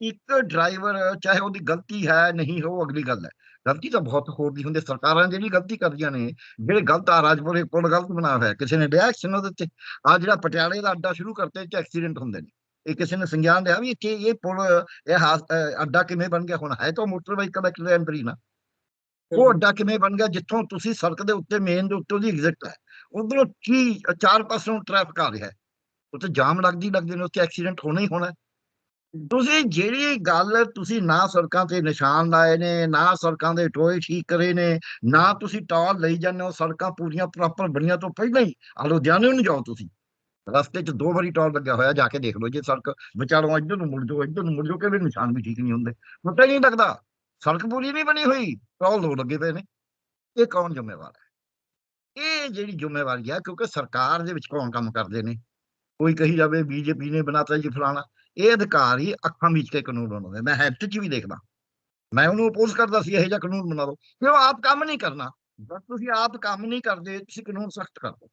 ਇੱਕ ਡਰਾਈਵਰ ਚਾਹੇ ਉਹਦੀ ਗਲਤੀ ਹੈ ਨਹੀਂ ਹੋ ਅਗਲੀ ਗੱਲ ਹੈ। ਗਲਤੀ ਤਾਂ ਬਹੁਤ ਹੋਰ ਦੀ ਹੁੰਦੀ। ਸਰਕਾਰਾਂ ਜਿਹੜੀ ਗਲਤੀ ਕਰਦੀਆਂ ਨੇ ਜਿਹੜੇ ਗਲਤ ਆ ਰਾਜਪੁਰੇ ਪੁਲ ਗਲਤ ਬਣਾਇਆ ਹੋਇਆ ਕਿਸੇ ਨੇ ਐਕਸ਼ਨ ਉਹਦੇ ਤੇ ਆ ਜਿਹੜਾ ਪਟਿਆਲੇ ਦਾ ਅੱਡਾ ਸ਼ੁਰੂ ਕਰਤੇ ਚ ਐਕਸੀਡੈਂਟ ਹੁੰਦੇ ਨੇ। ਇਹ ਕਿਸੇ ਨੇ ਸੰਗਿਆਨ ਲਿਆ ਵੀ ਇੱਥੇ ਇਹ ਪੁਲ ਇਹ ਅੱਡਾ ਕਿਵੇਂ ਬਣ ਗਿਆ? ਹੁਣ ਹੈ ਤਾਂ ਮੋਟਰ ਵਹੀਕਲ ਐਕਸੀਡੈਂਟਰੀ ਨਾ। ਉਹ ਅੱਡਾ ਕਿਵੇਂ ਬਣ ਗਿਆ? ਜਿੱਥੋਂ ਤੁਸੀਂ ਸੜਕ ਦੇ ਉੱਤੇ ਮੇਨ ਦੇ ਉੱਤੇ ਉਹਦੀ ਐਗਜ਼ਿਟ ਹੈ। ਉਧਰੋਂ ਕੀ ਚਾਰ ਪਾਸੋਂ ਟ੍ਰੈਫਿਕ ਆ ਰਿਹਾ ਹੈ। ਉੱਥੇ ਜਾਮ ਲੱਗਦੀ ਲੱਗਦੇ ਨੇ ਉੱਥੇ ਐਕਸੀਡੈਂਟ ਹੋਣਾ ਹੀ ਹੋਣਾ ਹੈ। ਤੁਸੀਂ ਜਿਹੜੀ ਗੱਲ ਤੁਸੀਂ ਨਾ ਸੜਕਾਂ ਤੇ ਨਿਸ਼ਾਨ ਲਾਏ ਨੇ, ਨਾ ਸੜਕਾਂ ਦੇ ਟੋਏ ਠੀਕ ਕਰੇ ਨੇ, ਨਾ ਤੁਸੀਂ ਟਾਲ ਲਈ ਜਾਂਦੇ ਹੋ, ਸੜਕਾਂ ਪੂਰੀਆਂ ਪ੍ਰੋਪਰ ਬਣੀਆਂ ਤੋਂ ਪਹਿਲਾਂ ਹੀ ਆ ਲੁਧਿਆਣੇ ਨੂੰ ਜਾਓ ਤੁਸੀਂ। ਰਸਤੇ 'ਚ ਦੋ ਵਾਰੀ ਟਾਲ ਲੱਗਿਆ ਹੋਇਆ, ਜਾ ਕੇ ਦੇਖ ਲਓ ਜੇ ਸੜਕ ਵਿਚਾਲੋਂ ਇੱਧਰ ਨੂੰ ਮੁੜ ਜਾਓ, ਇੱਧਰ ਨੂੰ ਮੁੜ ਜਾਓ ਕਿਹੜੇ ਨਿਸ਼ਾਨ ਵੀ ਠੀਕ ਨਹੀਂ ਹੁੰਦੇ। ਪਤਾ ਹੀ ਨਹੀਂ ਲੱਗਦਾ। ਸੜਕ ਪੂਰੀ ਨਹੀਂ ਬਣੀ ਹੋਈ ਟਾਲ ਦੋ ਲੱਗੇ ਪਏ ਨੇ। ਇਹ ਕੌਣ ਜ਼ਿੰਮੇਵਾਰ ਹੈ? ਇਹ ਜਿਹੜੀ ਜ਼ਿੰਮੇਵਾਰੀ ਹੈ, ਕਿਉਂਕਿ ਸਰਕਾਰ ਦੇ ਵਿੱਚ ਕੌਣ ਕੰਮ ਕਰਦੇ ਨੇ? ਕੋਈ ਕਹੀ ਜਾਵੇ, ਬੀਜੇਪੀ ਨੇ ਬਣਾਤਾ ਜੀ ਫਲਾਣਾ। ਇਹ ਅਧਿਕਾਰ ਹੀ ਅੱਖਾਂ ਮੀਚ ਕੇ ਕਾਨੂੰਨ ਬਣਾਉਂਦੇ ਮੈਂ ਹੈਲਥ 'ਚ ਵੀ ਦੇਖਦਾ। ਮੈਂ ਉਹਨੂੰ ਅਪੋਜ਼ ਕਰਦਾ ਸੀ, ਇਹੋ ਜਿਹਾ ਕਾਨੂੰਨ ਬਣਾ ਦਿਓ ਫਿਰ ਉਹ ਆਪ ਕੰਮ ਨਹੀਂ ਕਰਨਾ। ਜਦ ਤੁਸੀਂ ਆਪ ਕੰਮ ਨਹੀਂ ਕਰਦੇ, ਤੁਸੀਂ ਕਾਨੂੰਨ ਸਖਤ ਕਰ। ਦਿਓ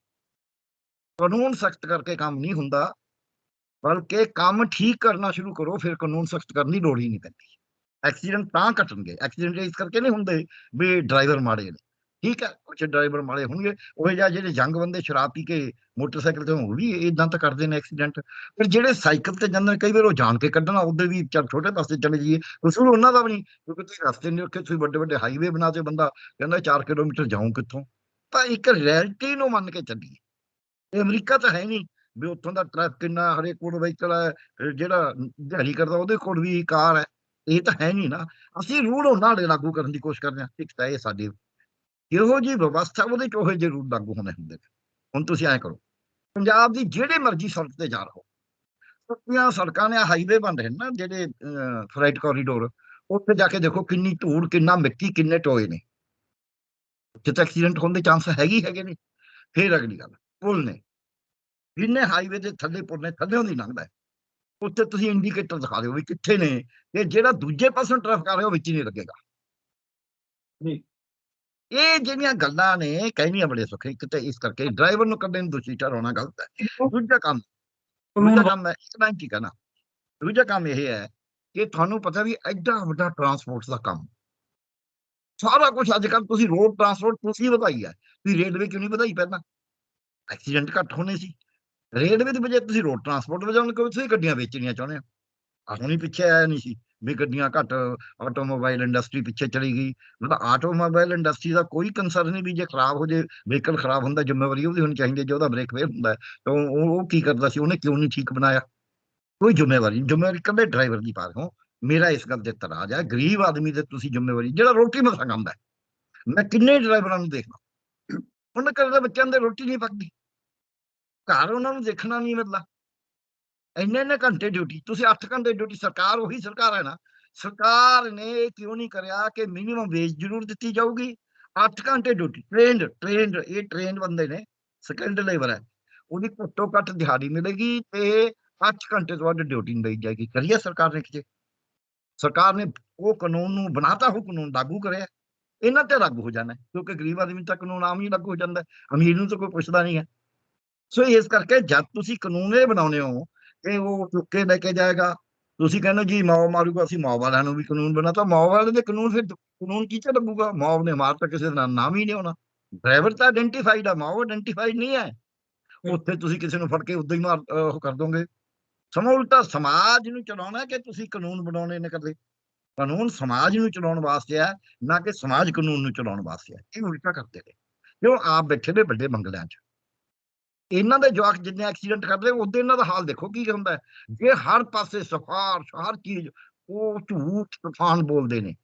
ਕਾਨੂੰਨ ਸਖਤ ਕਰਕੇ ਕੰਮ ਨਹੀਂ ਹੁੰਦਾ, ਬਲਕਿ ਕੰਮ ਠੀਕ ਕਰਨਾ ਸ਼ੁਰੂ ਕਰੋ, ਫਿਰ ਕਾਨੂੰਨ ਸਖਤ ਕਰਨ ਦੀ ਲੋੜ ਹੀ ਨਹੀਂ ਪੈਂਦੀ। ਐਕਸੀਡੈਂਟ ਤਾਂ ਘਟਣਗੇ। ਐਕਸੀਡੈਂਟ ਇਸ ਕਰਕੇ ਨਹੀਂ ਹੁੰਦੇ ਵੀ ਡਰਾਈਵਰ ਮਾੜੇ ਨੇ। ਠੀਕ ਹੈ ਕੁਝ ਡਰਾਈਵਰ ਮਾੜੇ ਹੋਣਗੇ, ਉਹ ਜਿਹਾ ਜਿਹੜੇ ਜੰਗ ਬੰਦੇ ਸ਼ਰਾਬ ਪੀ ਕੇ ਮੋਟਰਸਾਈਕਲ ਤੇ ਉਹ ਵੀ ਇਦਾਂ ਤਾਂ ਕਰਦੇ ਨੇ ਐਕਸੀਡੈਂਟ। ਫਿਰ ਜਿਹੜੇ ਸਾਈਕਲ ਤੇ ਜਾਂਦੇ ਨੇ, ਕਈ ਵਾਰ ਉਹ ਜਾਣ ਕੇ ਕੱਢਣਾ ਉਧਰ ਵੀ ਚੱਲ ਛੋਟੇ ਪਾਸੇ ਚਲੇ ਜਾਈਏ, ਕਸੂਰ ਉਹਨਾਂ ਦਾ ਵੀ ਨਹੀਂ, ਕਿਉਂਕਿ ਤੁਸੀਂ ਰਸਤੇ ਨਹੀਂ ਰੱਖੇ, ਤੁਸੀਂ ਵੱਡੇ ਵੱਡੇ ਹਾਈਵੇ ਬਣਾਤੇ ਬੰਦਾ ਕਹਿੰਦਾ 4 ਕਿਲੋਮੀਟਰ ਜਾਊਂ ਕਿੱਥੋਂ? ਤਾਂ ਇੱਕ ਰਿਐਲਿਟੀ ਨੂੰ ਮੰਨ ਕੇ ਚੱਲੀਏ। ਇਹ ਅਮਰੀਕਾ ਤਾਂ ਹੈ ਨਹੀਂ ਵੀ ਉੱਥੋਂ ਦਾ ਟਰੱਕ ਕਿੰਨਾ ਹਰੇਕ ਕੋਲ ਵਹੀਕਲ ਹੈ ਜਿਹੜਾ ਦਿਹਾੜੀ ਕਰਦਾ ਉਹਦੇ ਕੋਲ ਵੀ ਕਾਰ ਹੈ, ਇਹ ਤਾਂ ਹੈ ਨਹੀਂ ਨਾ। ਅਸੀਂ ਰੂਲ ਉਹਨਾਂ ਦੇ ਲਾਗੂ ਕਰਨ ਦੀ ਕੋਸ਼ਿਸ਼ ਕਰਦੇ ਹਾਂ, ਇੱਕ ਤਾਂ ਇਹ ਸਾਡੀ ਇਹੋ ਜੀ ਵਿਵਸਥਾ ਉਹਦੇ ਚ ਉਹ ਜ਼ਰੂਰ ਲਾਗੂ ਹੋਣੇ ਹੁੰਦੇ ਨੇ। ਹੁਣ ਤੁਸੀਂ ਐਂ ਕਰੋ, ਪੰਜਾਬ ਦੀ ਜਿਹੜੇ ਮਰਜ਼ੀ ਸੜਕ ਤੇ ਜਾ ਰਹੋ ਪੱਕੀਆਂ ਸੜਕਾਂ ਨੇ ਹਾਈਵੇ ਬਣ ਰਹੇ ਨਾ ਜਿਹੜੇ ਫਰਾਈਟ ਕੋਰੀਡੋਰ ਉੱਥੇ ਜਾ ਕੇ ਦੇਖੋ ਕਿੰਨੀ ਧੂੜ, ਕਿੰਨਾ ਮਿੱਟੀ, ਕਿੰਨੇ ਟੋਏ ਨੇ। ਜਿੱਥੇ ਐਕਸੀਡੈਂਟ ਹੋਣ ਦੇ ਚਾਂਸ ਹੈਗੇ ਹੈਗੇ ਨੇ। ਫੇਰ ਅਗਲੀ ਗੱਲ, ਪੁਲ ਨੇ। ਜਿੰਨੇ ਹਾਈਵੇ ਦੇ ਥੱਲੇ ਪੁਲ ਨੇ, ਥੱਲੇ ਹੁੰਦੀ ਲੰਘਦਾ। ਉੱਥੇ ਤੁਸੀਂ ਇੰਡੀਕੇਟਰ ਦਿਖਾ ਦਿਓ ਵੀ ਕਿੱਥੇ ਨੇ। ਇਹ ਜਿਹੜਾ ਦੂਜੇ ਪਾਸੋਂ ਟ੍ਰੈਫਿਕ ਆ ਰਿਹਾ, ਉਹ ਵਿੱਚ ਹੀ ਨਹੀਂ ਲੱਗੇਗਾ। ਜੀ। ਇਹ ਜਿਹੜੀਆਂ ਗੱਲਾਂ ਨੇ ਕਹਿਣੀਆਂ ਬੜੇ ਸੁੱਖੇ ਇੱਕ ਤੇ ਇਸ ਕਰਕੇ ਡਰਾਈਵਰ ਨੂੰ ਕੱਢਣ ਨੂੰ ਦੋਸ਼ੀ ਠਹਿਰਾਉਣਾ ਗਲਤ ਹੈ। ਦੂਜਾ ਕੰਮ ਦੂਜਾ ਕੰਮ ਹੈ ਇੱਕ ਨਾ ਕੀ ਕਹਿਣਾ ਦੂਜਾ ਕੰਮ ਇਹ ਹੈ ਕਿ ਤੁਹਾਨੂੰ ਪਤਾ ਵੀ ਐਡਾ ਵੱਡਾ ਟਰਾਂਸਪੋਰਟ ਦਾ ਕੰਮ। ਸਾਰਾ ਕੁਝ ਅੱਜ ਕੱਲ ਤੁਸੀਂ ਰੋਡ ਟਰਾਂਸਪੋਰਟ ਤੁਸੀਂ ਵਧਾਈ ਹੈ ਤੁਸੀਂ ਰੇਲਵੇ ਕਿਉਂ ਨਹੀਂ ਵਧਾਈ ਪਹਿਲਾਂ? ਐਕਸੀਡੈਂਟ ਘੱਟ ਹੋਣੇ ਸੀ। ਰੇਲਵੇ ਦੇ ਬਜਾਏ ਤੁਸੀਂ ਰੋਡ ਟਰਾਂਸਪੋਰਟ ਵਧਾਉਣ ਕਿਉਂ ਤੁਸੀਂ ਗੱਡੀਆਂ ਵੇਚਣੀਆਂ ਚਾਹੁੰਦੇ ਆਹ ਹੁਣੀ ਪਿੱਛੇ ਆਇਆ ਨਹੀਂ ਸੀ। ਵੀ ਗੱਡੀਆਂ ਘੱਟ ਆਟੋਮੋਬਾਈਲ ਇੰਡਸਟਰੀ ਪਿੱਛੇ ਚਲੀ ਗਈ। ਮਤਲਬ ਆਟੋਮੋਬਾਈਲ ਇੰਡਸਟਰੀ ਦਾ ਕੋਈ ਕੰਸਰਨ ਨਹੀਂ ਵੀ ਜੇ ਖਰਾਬ ਹੋ ਜੇ ਵਹੀਕਲ ਖਰਾਬ ਹੁੰਦਾ, ਜ਼ਿੰਮੇਵਾਰੀ ਉਹਦੀ ਹੋਣੀ ਚਾਹੀਦੀ ਹੈ, ਜੇ ਉਹਦਾ ਬ੍ਰੇਕ ਫੇਲ ਹੁੰਦਾ ਤਾਂ ਉਹ ਕੀ ਕਰਦਾ ਸੀ? ਉਹਨੇ ਕਿਉਂ ਨਹੀਂ ਠੀਕ ਬਣਾਇਆ? ਕੋਈ ਜ਼ਿੰਮੇਵਾਰੀ ਨਹੀਂ। ਜ਼ਿੰਮੇਵਾਰੀ ਕੱਲੇ ਡਰਾਈਵਰ ਦੀ ਪਾ ਰਹੇ ਹੋ। ਮੇਰਾ ਇਸ ਗੱਲ ਤੇ ਤਰਾਜ ਹੈ, ਗਰੀਬ ਆਦਮੀ ਦੇ ਤੁਸੀਂ ਜ਼ਿੰਮੇਵਾਰੀ, ਜਿਹੜਾ ਰੋਟੀ ਮਸਾਂ ਖਾਂਦਾ ਮੈਂ ਕਿੰਨੇ ਡਰਾਈਵਰਾਂ ਨੂੰ ਦੇਖਦਾ। ਉਹਨਾਂ ਘਰ ਦੇ ਬੱਚਿਆਂ ਦੇ ਰੋਟੀ ਨਹੀਂ ਪੱਕਦੀ। ਘਰ ਉਹਨਾਂ ਨੂੰ ਦੇਖਣਾ ਨਹੀਂ ਮਿਲਦਾ ਇੰਨੇ ਇੰਨੇ ਘੰਟੇ ਡਿਊਟੀ ਤੁਸੀਂ 8 ਘੰਟੇ ਡਿਊਟੀ ਸਰਕਾਰ ਉਹੀ ਸਰਕਾਰ ਹੈ ਨਾ, ਸਰਕਾਰ ਨੇ ਇਹ ਕਿਉਂ ਨਹੀਂ ਕਰਿਆ ਕਿ ਮਿਨੀਮਮ ਵੇਜ ਜ਼ਰੂਰ ਦਿੱਤੀ ਜਾਊਗੀ? 8 ਘੰਟੇ ਡਿਊਟੀ ਟ੍ਰੇਨਡ ਟ੍ਰੇਨਡ ਇਹ ਟ੍ਰੇਨ ਬੰਦੇ ਨੇ ਸਕਿਲਡ ਲੇਬਰ ਹੈ, ਉਹਦੀ ਘੱਟੋ ਘੱਟ ਦਿਹਾੜੀ ਮਿਲੇਗੀ ਤੇ 8 ਘੰਟੇ ਤੋਂ ਵੱਧ ਡਿਊਟੀ ਨਹੀਂ ਲਈ ਜਾਏਗੀ, ਕਰੀਏ ਸਰਕਾਰ ਨੇ ਕਿਤੇ ਸਰਕਾਰ ਨੇ ਉਹ ਕਾਨੂੰਨ ਨੂੰ ਬਣਾਤਾ, ਉਹ ਕਾਨੂੰਨ ਲਾਗੂ ਕਰਿਆ, ਇਹਨਾਂ ਤੇ ਲਾਗੂ ਹੋ ਜਾਣਾ, ਕਿਉਂਕਿ ਗਰੀਬ ਆਦਮੀ ਤਾਂ ਕਾਨੂੰਨ ਆਮ ਹੀ ਲਾਗੂ ਹੋ ਜਾਂਦਾ, ਅਮੀਰ ਨੂੰ ਤਾਂ ਕੋਈ ਪੁੱਛਦਾ ਨਹੀਂ ਹੈ। ਸੋ ਇਸ ਕਰਕੇ ਜਦ ਤੁਸੀਂ ਕਾਨੂੰਨ ਇਹ ਬਣਾਉਨੇ ਹੋ ਕਿ ਉਹ ਚੁੱਕ ਕੇ ਲੈ ਕੇ ਜਾਏਗਾ। ਤੁਸੀਂ ਕਹਿੰਦੇ ਜੀ ਮਾਓ ਮਾਰੂਗਾ ਅਸੀਂ ਮਾਓ ਵਾਲਿਆਂ ਨੂੰ ਵੀ ਕਾਨੂੰਨ ਬਣਾਤਾ ਮਾਓ ਵਾਲੇ ਦੇ ਕਾਨੂੰਨ ਫਿਰ ਕਾਨੂੰਨ ਕੀ ਚ ਲੱਗੂਗਾ? ਮਾਓ ਨੇ ਮਾਰ ਤਾਂ ਕਿਸੇ ਦਾ ਨਾਮ ਹੀ ਨਹੀਂ ਹੋਣਾ ਡਰਾਈਵਰ ਤਾਂ ਆਇਡੈਂਟੀਫਾਈਡ ਆ ਮਾਓ ਆਇਡੈਂਟੀਫਾਈਡ ਨਹੀਂ ਹੈ। ਉੱਥੇ ਤੁਸੀਂ ਕਿਸੇ ਨੂੰ ਫੜ ਕੇ ਉਦਾਂ ਹੀ ਮਾਰ ਉਹ ਕਰ ਦੋਗੇ। ਸਮਾਂ ਉਲਟਾ ਸਮਾਜ ਨੂੰ ਚਲਾਉਣਾ ਕਿ ਤੁਸੀਂ ਕਾਨੂੰਨ ਬਣਾਉਣੇ ਨੇ ਕਰਦੇ? ਕਾਨੂੰਨ ਸਮਾਜ ਨੂੰ ਚਲਾਉਣ ਵਾਸਤੇ ਹੈ ਨਾ ਕਿ ਸਮਾਜ ਕਾਨੂੰਨ ਨੂੰ ਚਲਾਉਣ ਵਾਸਤੇ ਹੈ ਇਹ ਉਲਟਾ ਕਰਦੇ ਨੇ। ਕਿਉਂ? ਆਪ ਬੈਠੇ ਨੇ ਵੱਡੇ ਬੰਗਲਿਆਂ 'ਚ। ਇਹਨਾਂ ਦੇ ਜਵਾਕ ਜਿੰਨੇ ਐਕਸੀਡੈਂਟ ਕਰਦੇ, ਉਹਦੇ ਇਹਨਾਂ ਦਾ ਹਾਲ ਦੇਖੋ ਕੀ ਹੁੰਦਾ ਹੈ। ਜੇ ਹਰ ਪਾਸੇ ਸਿਫਾਰਸ਼, ਹਰ ਚੀਜ਼, ਉਹ ਝੂਠ ਤੂਫਾਨ ਬੋਲਦੇ ਨੇ।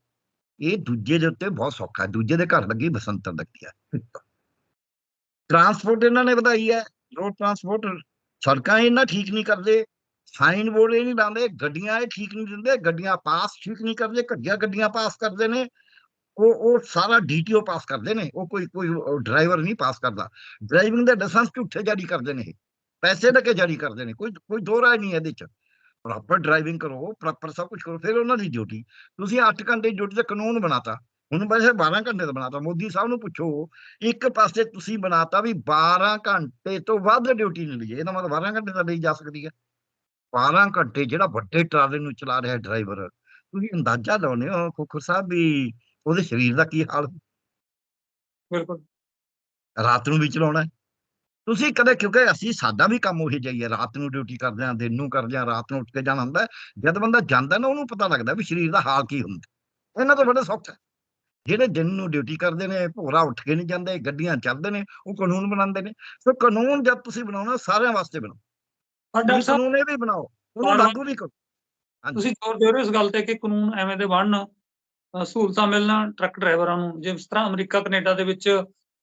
ਇਹ ਦੂਜੇ ਦੇ ਉੱਤੇ ਬਹੁਤ ਸੌਖਾ ਦੂਜੇ ਦੇ ਘਰ ਲੱਗੀ ਬਸੰਤਰ ਲੱਗਦੀ ਹੈ। ਟਰਾਂਸਪੋਰਟ ਇਹਨਾਂ ਨੇ ਵਧਾਈ ਹੈ। ਰੋਡ ਟਰਾਂਸਪੋਰਟ ਸੜਕਾਂ ਇਹਨਾਂ ਠੀਕ ਨਹੀਂ ਕਰਦੇ। ਸਾਈਨ ਬੋਰਡ ਇਹ ਨਹੀਂ ਲਾਉਂਦੇ। ਗੱਡੀਆਂ ਇਹ ਠੀਕ ਨਹੀਂ ਦਿੰਦੇ। ਗੱਡੀਆਂ ਪਾਸ ਠੀਕ ਨਹੀਂ ਕਰਦੇ। ਘੱਟੀਆਂ ਗੱਡੀਆਂ ਪਾਸ ਕਰਦੇ ਨੇ। ਉਹ ਉਹ ਸਾਰਾ ਡੀਟੀਓ ਪਾਸ ਕਰਦੇ ਨੇ, ਉਹ ਕੋਈ ਕੋਈ ਡਰਾਈਵਰ ਨਹੀਂ ਪਾਸ ਕਰਦਾ। ਡਰਾਈਵਿੰਗ ਦੇ ਲਾਇਸੈਂਸ ਝੂਠੇ ਜਾਰੀ ਕਰਦੇ ਨੇ ਪੈਸੇ ਲੈ ਕੇ ਜਾਰੀ ਕਰਦੇ ਨੇ, ਕੋਈ ਕੋਈ ਦੋ ਰਾਏ ਨਹੀਂ ਇਹਦੇ ਚ। ਪ੍ਰੋਪਰ ਡਰਾਈਵਿੰਗ ਕਰੋ ਪ੍ਰੋਪਰ ਸਭ ਕੁਝ ਕਰੋ, ਫਿਰ ਉਹਨਾਂ ਦੀ ਡਿਊਟੀ ਤੁਸੀਂ 8 ਘੰਟੇ ਡਿਊਟੀ ਦਾ ਕਾਨੂੰਨ ਬਣਾਤਾ। ਹੁਣ ਵੈਸੇ 12 ਘੰਟੇ ਦਾ ਬਣਾਤਾ। ਮੋਦੀ ਸਾਹਿਬ ਨੂੰ ਪੁੱਛੋ, ਇੱਕ ਪਾਸੇ ਤੁਸੀਂ ਬਣਾਤਾ ਵੀ 12 ਘੰਟੇ ਤੋਂ ਵੱਧ ਡਿਊਟੀ ਨਹੀਂ ਲਈਏ। ਇਹਦਾ ਮਤਲਬ 12 ਘੰਟੇ ਤਾਂ ਲਈ ਜਾ ਸਕਦੀ ਹੈ। 12 ਘੰਟੇ ਜਿਹੜਾ ਵੱਡੇ ਟਰਾਲੇ ਨੂੰ ਚਲਾ ਰਿਹਾ ਡਰਾਈਵਰ ਤੁਸੀਂ ਅੰਦਾਜ਼ਾ ਲਾਉਨੇ ਹੋ ਖੋਖਰ ਸਾਹਿਬ ਵੀ ਉਹਦੇ ਸਰੀਰ ਦਾ ਕੀ ਹਾਲ? ਬਿਲਕੁਲ। ਰਾਤ ਨੂੰ ਵੀ ਚਲਾਉਣਾ। ਤੁਸੀਂ ਕਦੇ ਕਿਉਂਕਿ ਅਸੀਂ ਸਾਡਾ ਵੀ ਕੰਮ ਉਹੀ ਜਾਈਏ ਰਾਤ ਨੂੰ ਡਿਊਟੀ ਕਰਦੇ ਆ ਦਿਨ ਨੂੰ ਕਰਦੇ ਆ ਰਾਤ ਨੂੰ ਉੱਠ ਕੇ ਜਾਣਾ ਹੁੰਦਾ। ਜਦ ਬੰਦਾ ਜਾਂਦਾ ਨਾ ਉਹਨੂੰ ਪਤਾ ਲੱਗਦਾ ਵੀ ਸਰੀਰ ਦਾ ਹਾਲ ਕੀ ਹੁੰਦਾ ਇਹਨਾਂ ਤੋਂ ਬੜਾ ਸੌਖਾ। ਜਿਹੜੇ ਦਿਨ ਨੂੰ ਡਿਊਟੀ ਕਰਦੇ ਨੇ ਭੋਰਾ ਉੱਠ ਕੇ ਨਹੀਂ ਜਾਂਦੇ ਗੱਡੀਆਂ ਚੱਲਦੇ ਨੇ ਉਹ ਕਾਨੂੰਨ ਬਣਾਉਂਦੇ ਨੇ। ਸੋ ਕਾਨੂੰਨ ਜਦ ਤੁਸੀਂ ਬਣਾਉਣਾ ਸਾਰਿਆਂ ਵਾਸਤੇ ਬਣਾਓ। ਡਾਕਟਰ ਸਾਹਿਬ ਕਾਨੂੰਨ ਇਹ ਵੀ ਬਣਾਓ ਉਹਨੂੰ ਬਾਰ-ਬਾਰ ਲਾਗੂ ਵੀ ਕਰੋ। ਤੁਸੀਂ ਜ਼ੋਰ ਦੇ ਰਹੇ ਹੋ ਇਸ ਗੱਲ ਤੇ ਕਿ ਕਾਨੂੰਨ ਐਵੇਂ ਦੇ ਬਣਨ। ਸਹੂਲਤਾਂ ਮਿਲਣ, ਟਰੱਕ ਡਰਾਈਵਰਾਂ ਨੂੰ ਜਿਸ ਤਰ੍ਹਾਂ ਅਮਰੀਕਾ, ਕੈਨੇਡਾ ਦੇ ਵਿੱਚ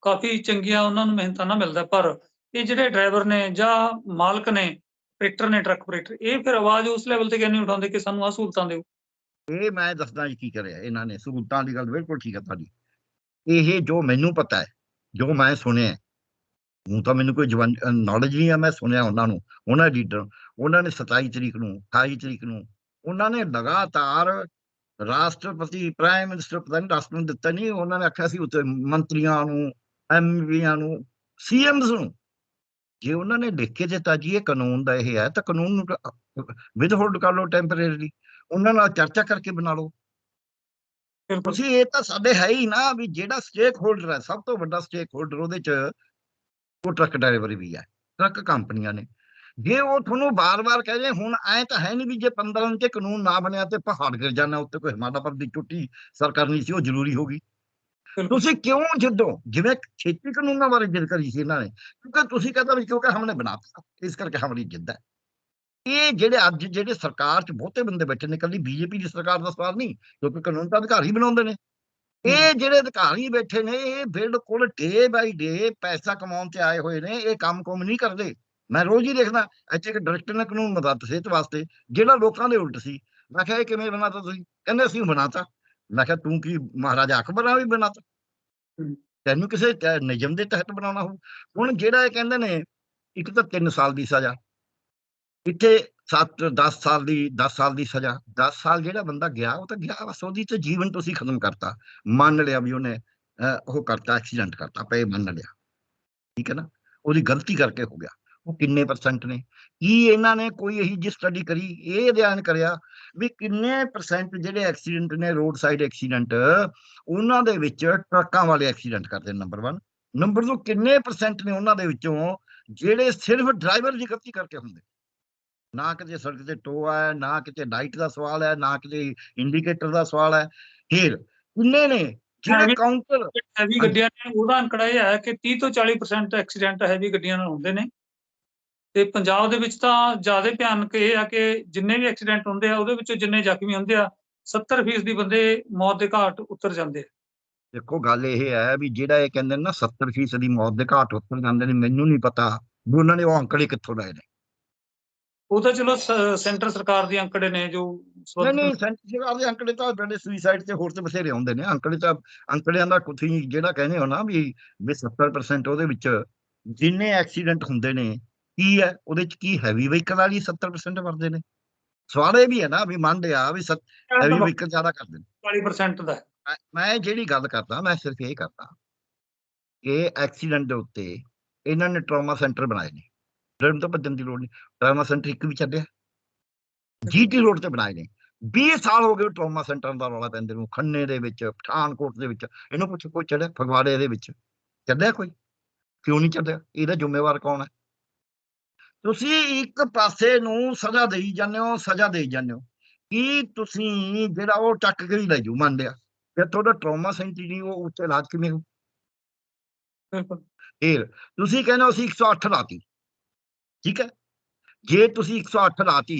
ਕਾਫੀ ਚੰਗੀਆਂ ਉਹਨਾਂ ਨੂੰ ਮਿਹਨਤਾਨਾ ਮਿਲਦਾ, ਪਰ ਇਹ ਜਿਹੜੇ ਡਰਾਈਵਰ ਨੇ ਜਾਂ ਮਾਲਕ ਨੇ, ਆਪਰੇਟਰ ਨੇ, ਟਰੱਕ ਆਪਰੇਟਰ, ਇਹ ਫਿਰ ਆਵਾਜ਼ ਉਸ ਲੈਵਲ ਤੇ ਕਿਉਂ ਨਹੀਂ ਉਠਾਉਂਦੇ ਕਿ ਸਾਨੂੰ ਆਹ ਸਹੂਲਤਾਂ ਦਿਓ? ਇਹ ਮੈਂ ਦੱਸਦਾ ਜੀ ਕੀ ਕਰਿਆ, ਇਹਨਾਂ ਨੇ ਸਹੂਲਤਾਂ ਦੀ ਗੱਲ ਬਿਲਕੁਲ ਠੀਕ ਹੈ ਤੁਹਾਡੀ। ਇਹ ਜੋ ਮੈਨੂੰ ਪਤਾ ਹੈ, ਜੋ ਮੈਂ ਸੁਣਿਆ, ਹੁਣ ਤਾਂ ਮੈਨੂੰ ਕੋਈ ਨੌਲੇਜ ਨਹੀਂ ਆ, ਮੈਂ ਸੁਣਿਆ ਉਹਨਾਂ ਨੂੰ, ਉਹਨਾਂ ਲੀਡਰ, ਉਹਨਾਂ ਨੇ 27 ਤਰੀਕ ਨੂੰ 28 ਤਰੀਕ ਨੂੰ, ਉਹਨਾਂ ਨੇ ਲਗਾਤਾਰ ਰਾਸ਼ਟਰਪਤੀ ਪ੍ਰਾਈਮ ਮਿਨਿਸਟਰ ਪਤਾ ਨਹੀਂ ਰਾਸ਼ਟਰ ਨੂੰ ਦਿੱਤਾ ਨਹੀਂ ਉਹਨਾਂ ਨੇ ਆਖਿਆ ਸੀ ਉੱਤੇ ਮੰਤਰੀਆਂ ਨੂੰ ਐਮਪੀਆਂ ਨੂੰ ਸੀਐਮਸ ਨੂੰ। ਜੇ ਉਹਨਾਂ ਨੇ ਲਿਖ ਕੇ ਦਿੱਤਾ ਜੀ ਇਹ ਕਾਨੂੰਨ ਦਾ ਇਹ ਹੈ ਤਾਂ ਕਾਨੂੰਨ ਨੂੰ ਵਿਦਹੋਲਡ ਕਰ ਲਓ ਟੈਂਪਰੇਰੀ ਉਹਨਾਂ ਨਾਲ ਚਰਚਾ ਕਰਕੇ ਬਣਾ ਲਓ। ਤੁਸੀਂ ਇਹ ਤਾਂ ਸਾਡੇ ਹੈ ਹੀ ਨਾ ਵੀ ਜਿਹੜਾ ਸਟੇਕ ਹੋਲਡਰ ਹੈ ਸਭ ਤੋਂ ਵੱਡਾ ਸਟੇਕ ਹੋਲਡਰ ਉਹਦੇ ਚ ਉਹ ਟਰੱਕ ਡਰਾਈਵਰ ਵੀ ਹੈ ਟਰੱਕ ਕੰਪਨੀਆਂ ਨੇ। ਜੇ ਉਹ ਤੁਹਾਨੂੰ ਬਾਰ-ਬਾਰ ਕਹਿ ਜੇ ਹੁਣ ਐ ਤਾਂ ਹੈ ਨਹੀਂ ਵੀ ਜੇ 15 ਦਿਨ ਤੇ ਕਾਨੂੰਨ ਨਾ ਬਣਿਆ ਤੇ ਪਹਾੜ ਗਿਰ ਜਾਣਾ ਉੱਤੇ ਕੋਈ ਹਿਮਾਲਾ ਪਰ ਦੀ ਚੁੱਟੀ ਸਰ ਕਰਨੀ ਸੀ ਉਹ ਜ਼ਰੂਰੀ ਹੋਗੀ ਬਿਲਕੁਲ। ਤੁਸੀਂ ਕਿਉਂ ਜਿੱਦੋਂ ਜਿਵੇਂ ਖੇਤੀ ਕਾਨੂੰਨਾਂ ਬਾਰੇ ਜਿੱਦ ਕਰੀ ਸੀ ਇਹਨਾਂ ਨੇ ਕਿਉਂਕਿ ਤੁਸੀਂ ਕਹਿੰਦਾ ਵੀ ਕਿਉਂਕਿ ਹਮਨੇ ਬਣਾਤਾ ਇਸ ਕਰਕੇ ਹਮਾਰੀ ਜਿੱਦ ਹੈ। ਇਹ ਜਿਹੜੇ ਅੱਜ ਜਿਹੜੇ ਸਰਕਾਰ 'ਚ ਬਹੁਤੇ ਬੰਦੇ ਬੈਠੇ ਨੇ ਕੱਲੀ ਬੀਜੇਪੀ ਦੀ ਸਰਕਾਰ ਦਾ ਸਵਾਲ ਨਹੀਂ ਕਿਉਂਕਿ ਕਾਨੂੰਨ ਤਾਂ ਅਧਿਕਾਰੀ ਬਣਾਉਂਦੇ ਨੇ। ਇਹ ਜਿਹੜੇ ਅਧਿਕਾਰੀ ਬੈਠੇ ਨੇ ਇਹ ਬਿਲਕੁਲ ਡੇ ਬਾਈ ਡੇ ਪੈਸਾ ਕਮਾਉਣ ਤੇ ਆਏ ਹੋਏ ਨੇ ਇਹ ਕੰਮ ਕੁਮ ਨਹੀਂ ਕਰਦੇ। ਮੈਂ ਰੋਜ਼ ਹੀ ਦੇਖਦਾ ਇੱਥੇ ਇੱਕ ਡਾਇਰੈਕਟਰ ਨੇ ਕਾਨੂੰਨ ਬਣਾਤਾ ਸਿਹਤ ਵਾਸਤੇ ਜਿਹੜਾ ਲੋਕਾਂ ਦੇ ਉਲਟ ਸੀ। ਮੈਂ ਕਿਹਾ ਇਹ ਕਿਵੇਂ ਬਣਾਤਾ ਤੁਸੀਂ? ਕਹਿੰਦੇ ਅਸੀਂ ਬਣਾਤਾ। ਮੈਂ ਕਿਹਾ ਤੂੰ ਕੀ ਮਹਾਰਾਜਾ ਅਕਬਰ ਨਾਲ ਵੀ ਬਣਾਤਾ। ਤੈਨੂੰ ਕਿਸੇ ਨਿਯਮ ਦੇ ਤਹਿਤ ਬਣਾਉਣਾ ਹੋ ਹੁਣ ਜਿਹੜਾ ਇਹ ਕਹਿੰਦੇ ਨੇ ਇੱਕ ਤਾਂ 3 ਸਾਲ ਦੀ ਸਜ਼ਾ। ਇੱਥੇ 7 10 ਸਾਲ ਦੀ 10 ਸਾਲ ਦੀ ਸਜ਼ਾ। 10 ਸਾਲ ਜਿਹੜਾ ਬੰਦਾ ਗਿਆ ਉਹ ਤਾਂ ਗਿਆ ਬਸ ਉਹਦੀ ਤੇ ਜੀਵਨ ਤੁਸੀਂ ਖਤਮ ਕਰਤਾ। ਮੰਨ ਲਿਆ ਵੀ ਉਹਨੇ ਉਹ ਕਰਤਾ ਐਕਸੀਡੈਂਟ ਕਰਤਾ ਪਏ ਮੰਨ ਲਿਆ। ਠੀਕ ਹੈ ਨਾ? ਉਹਦੀ ਗਲਤੀ ਕਰਕੇ ਹੋ ਗਿਆ। ਉਹ ਕਿੰਨੇ ਪਰਸੈਂਟ ਨੇ? ਕੀ ਇਹਨਾਂ ਨੇ ਕੋਈ ਇਹੀ ਜੀ ਸਟੱਡੀ ਕਰੀ? ਇਹ ਅਧਿਐਨ ਕਰਿਆ ਵੀ ਕਿੰਨੇ ਪਰਸੈਂਟ ਜਿਹੜੇ ਐਕਸੀਡੈਂਟ ਨੇ ਰੋਡ ਸਾਈਡ ਐਕਸੀਡੈਂਟ ਉਹਨਾਂ ਦੇ ਵਿੱਚ ਟਰੱਕਾਂ ਵਾਲੇ ਐਕਸੀਡੈਂਟ ਕਰਦੇ ਨੇ ਨੰਬਰ 1 ਨੰਬਰ 2 ਕਿੰਨੇ ਪਰਸੈਂਟ ਨੇ ਉਹਨਾਂ ਦੇ ਵਿੱਚੋਂ ਜਿਹੜੇ ਸਿਰਫ ਡਰਾਈਵਰ ਦੀ ਗਲਤੀ ਕਰਕੇ ਹੁੰਦੇ? ਨਾ ਕਿਤੇ ਸੜਕ ਤੇ ਟੋ ਹੈ ਨਾ ਕਿਤੇ ਲਾਈਟ ਦਾ ਸਵਾਲ ਹੈ ਨਾ ਕਿਤੇ ਇੰਡੀਕੇਟਰ ਦਾ ਸਵਾਲ ਹੈ। ਫਿਰ ਕਿੰਨੇ ਨੇ? ਜਿਹੜੇ ਕਾਊਂਟਰ ਹੈਵੀ ਗੱਡੀਆਂ ਨੇ ਉਹਦਾ ਅੰਕੜਾ ਇਹ ਹੈ ਕਿ 30 ਤੋਂ 40% ਐਕਸੀਡੈਂਟ ਹੈਵੀ ਗੱਡੀਆਂ ਨਾਲ ਹੁੰਦੇ ਨੇ। ਤੇ ਪੰਜਾਬ ਦੇ ਵਿੱਚ ਤਾਂ ਜ਼ਿਆਦਾ ਭਿਆਨਕ ਇਹ ਆ ਕਿ ਜਿੰਨੇ ਵੀ ਐਕਸੀਡੈਂਟ ਹੁੰਦੇ ਆ ਉਹਦੇ ਵਿੱਚੋਂ ਜਿੰਨੇ ਜ਼ਖਮੀ ਹੁੰਦੇ ਆ 70% ਦੀ ਬੰਦੇ ਮੌਤ ਦੇ ਘਾਟ ਉਤਰ ਜਾਂਦੇ ਆ। ਦੇਖੋ ਗੱਲ ਇਹ ਹੈ ਵੀ ਜਿਹੜਾ ਇਹ ਕਹਿੰਦੇ ਨੇ ਨਾ 70% ਦੀ ਮੌਤ ਦੇ ਘਾਟ ਉੱਤਰ ਜਾਂਦੇ ਨੇ ਮੈਨੂੰ ਨਹੀਂ ਪਤਾ ਵੀ ਉਹਨਾਂ ਨੇ ਉਹ ਅੰਕੜੇ ਕਿੱਥੋਂ ਲਏ ਨੇ। ਉਹ ਤਾਂ ਚਲੋ ਸੈਂਟਰ ਸਰਕਾਰ ਦੇ ਅੰਕੜੇ ਨੇ ਜੋ ਨਹੀਂ ਨਹੀਂ ਸੈਂਟਰ ਸਰਕਾਰ ਦੇ ਅੰਕੜੇ ਤਾਂ ਜਿਹੜੇ ਸੁਸਾਈਡ ਤੇ ਹੋਰ ਤੇ ਬਥੇਰੇ ਆਉਂਦੇ ਨੇ। ਅੰਕੜੇ ਤਾਂ ਅੰਕੜਿਆਂ ਦਾ ਤੁਸੀਂ ਜਿਹੜਾ ਕਹਿੰਦੇ ਹੋ ਨਾ ਵੀ ਵੀ 70% ਉਹਦੇ ਵਿੱਚ ਜਿੰਨੇ ਐਕਸੀਡੈਂਟ ਹੁੰਦੇ ਨੇ ਕੀ ਹੈ? ਉਹਦੇ ਚ ਕੀ ਹੈਵੀ ਵਹੀਕਲ ਵਾਲੀ 70% ਵਰਦੇ ਨੇ। ਸਵਾਲ ਇਹ ਵੀ ਹੈ ਨਾ ਵੀ ਮੰਨ ਲਿਆ ਵੀ ਹੈਵੀ ਵਹੀਕਲ ਜ਼ਿਆਦਾ ਕਰਦੇ ਨੇ। 40% ਦਾ। ਮੈਂ- ਜਿਹੜੀ ਗੱਲ ਕਰਦਾ ਮੈਂ ਸਿਰਫ ਇਹ ਕਰਦਾ ਕਿ ਐਕਸੀਡੈਂਟ ਦੇ ਉੱਤੇ ਇਹਨਾਂ ਨੇ ਟਰਾਮਾ ਸੈਂਟਰ ਬਣਾਏ ਨੇ। ਡਰਨ ਤੋਂ ਭੱਜਣ ਦੀ ਲੋੜ ਨਹੀਂ। ਟਰਾਮਾ ਸੈਂਟਰ ਇੱਕ ਵੀ ਚੱਲਿਆ ਜੀਟੀ ਰੋਡ ਤੇ ਬਣਾਏ ਨੇ। 20 ਸਾਲ ਹੋ ਗਏ ਟਰਾਮਾ ਸੈਂਟਰ ਦਾ ਰੌਲਾ ਪੈਂਦੇ ਨੂੰ। ਖੰਨੇ ਦੇ ਵਿੱਚ ਪਠਾਨਕੋਟ ਦੇ ਵਿੱਚ। ਇਹਨੂੰ ਪੁੱਛੋ ਕੋਈ ਚੱਲਿਆ ਫਗਵਾੜੇ ਦੇ ਵਿੱਚ। ਚੱਲਿਆ ਕੋਈ? ਕਿਉਂ ਨਹੀਂ ਚੱਲਿਆ ਇਹਦਾ ਜ਼ਿੰਮੇਵਾਰ ਕੌਣ ਹੈ? ਤੁਸੀਂ ਇੱਕ ਪਾਸੇ ਨੂੰ ਸਜ਼ਾ ਦੇਈ ਜਾਂਦੇ ਹੋ ਸਜ਼ਾ ਦੇਈ ਜਾਂਦੇ ਹੋ। ਕੀ ਤੁਸੀਂ ਜਿਹੜਾ ਉਹ ਚੱਕ ਕੇ ਹੀ ਲੈ ਜੂ ਮੰਨ ਲਿਆ ਫਿਰ ਤੁਹਾਡਾ ਟਰਾਮਾ ਸੈਂਟਰ ਨਹੀਂ ਉਹ ਉੱਤੇ ਇਲਾਜ ਕਿਵੇਂ ਹੋ ਫਿਰ ਤੁਸੀਂ ਕਹਿੰਦੇ ਅਸੀਂ 108 ਲਾਤੀ। ਠੀਕ ਹੈ? ਜੇ ਤੁਸੀਂ 108 ਲਾਤੀ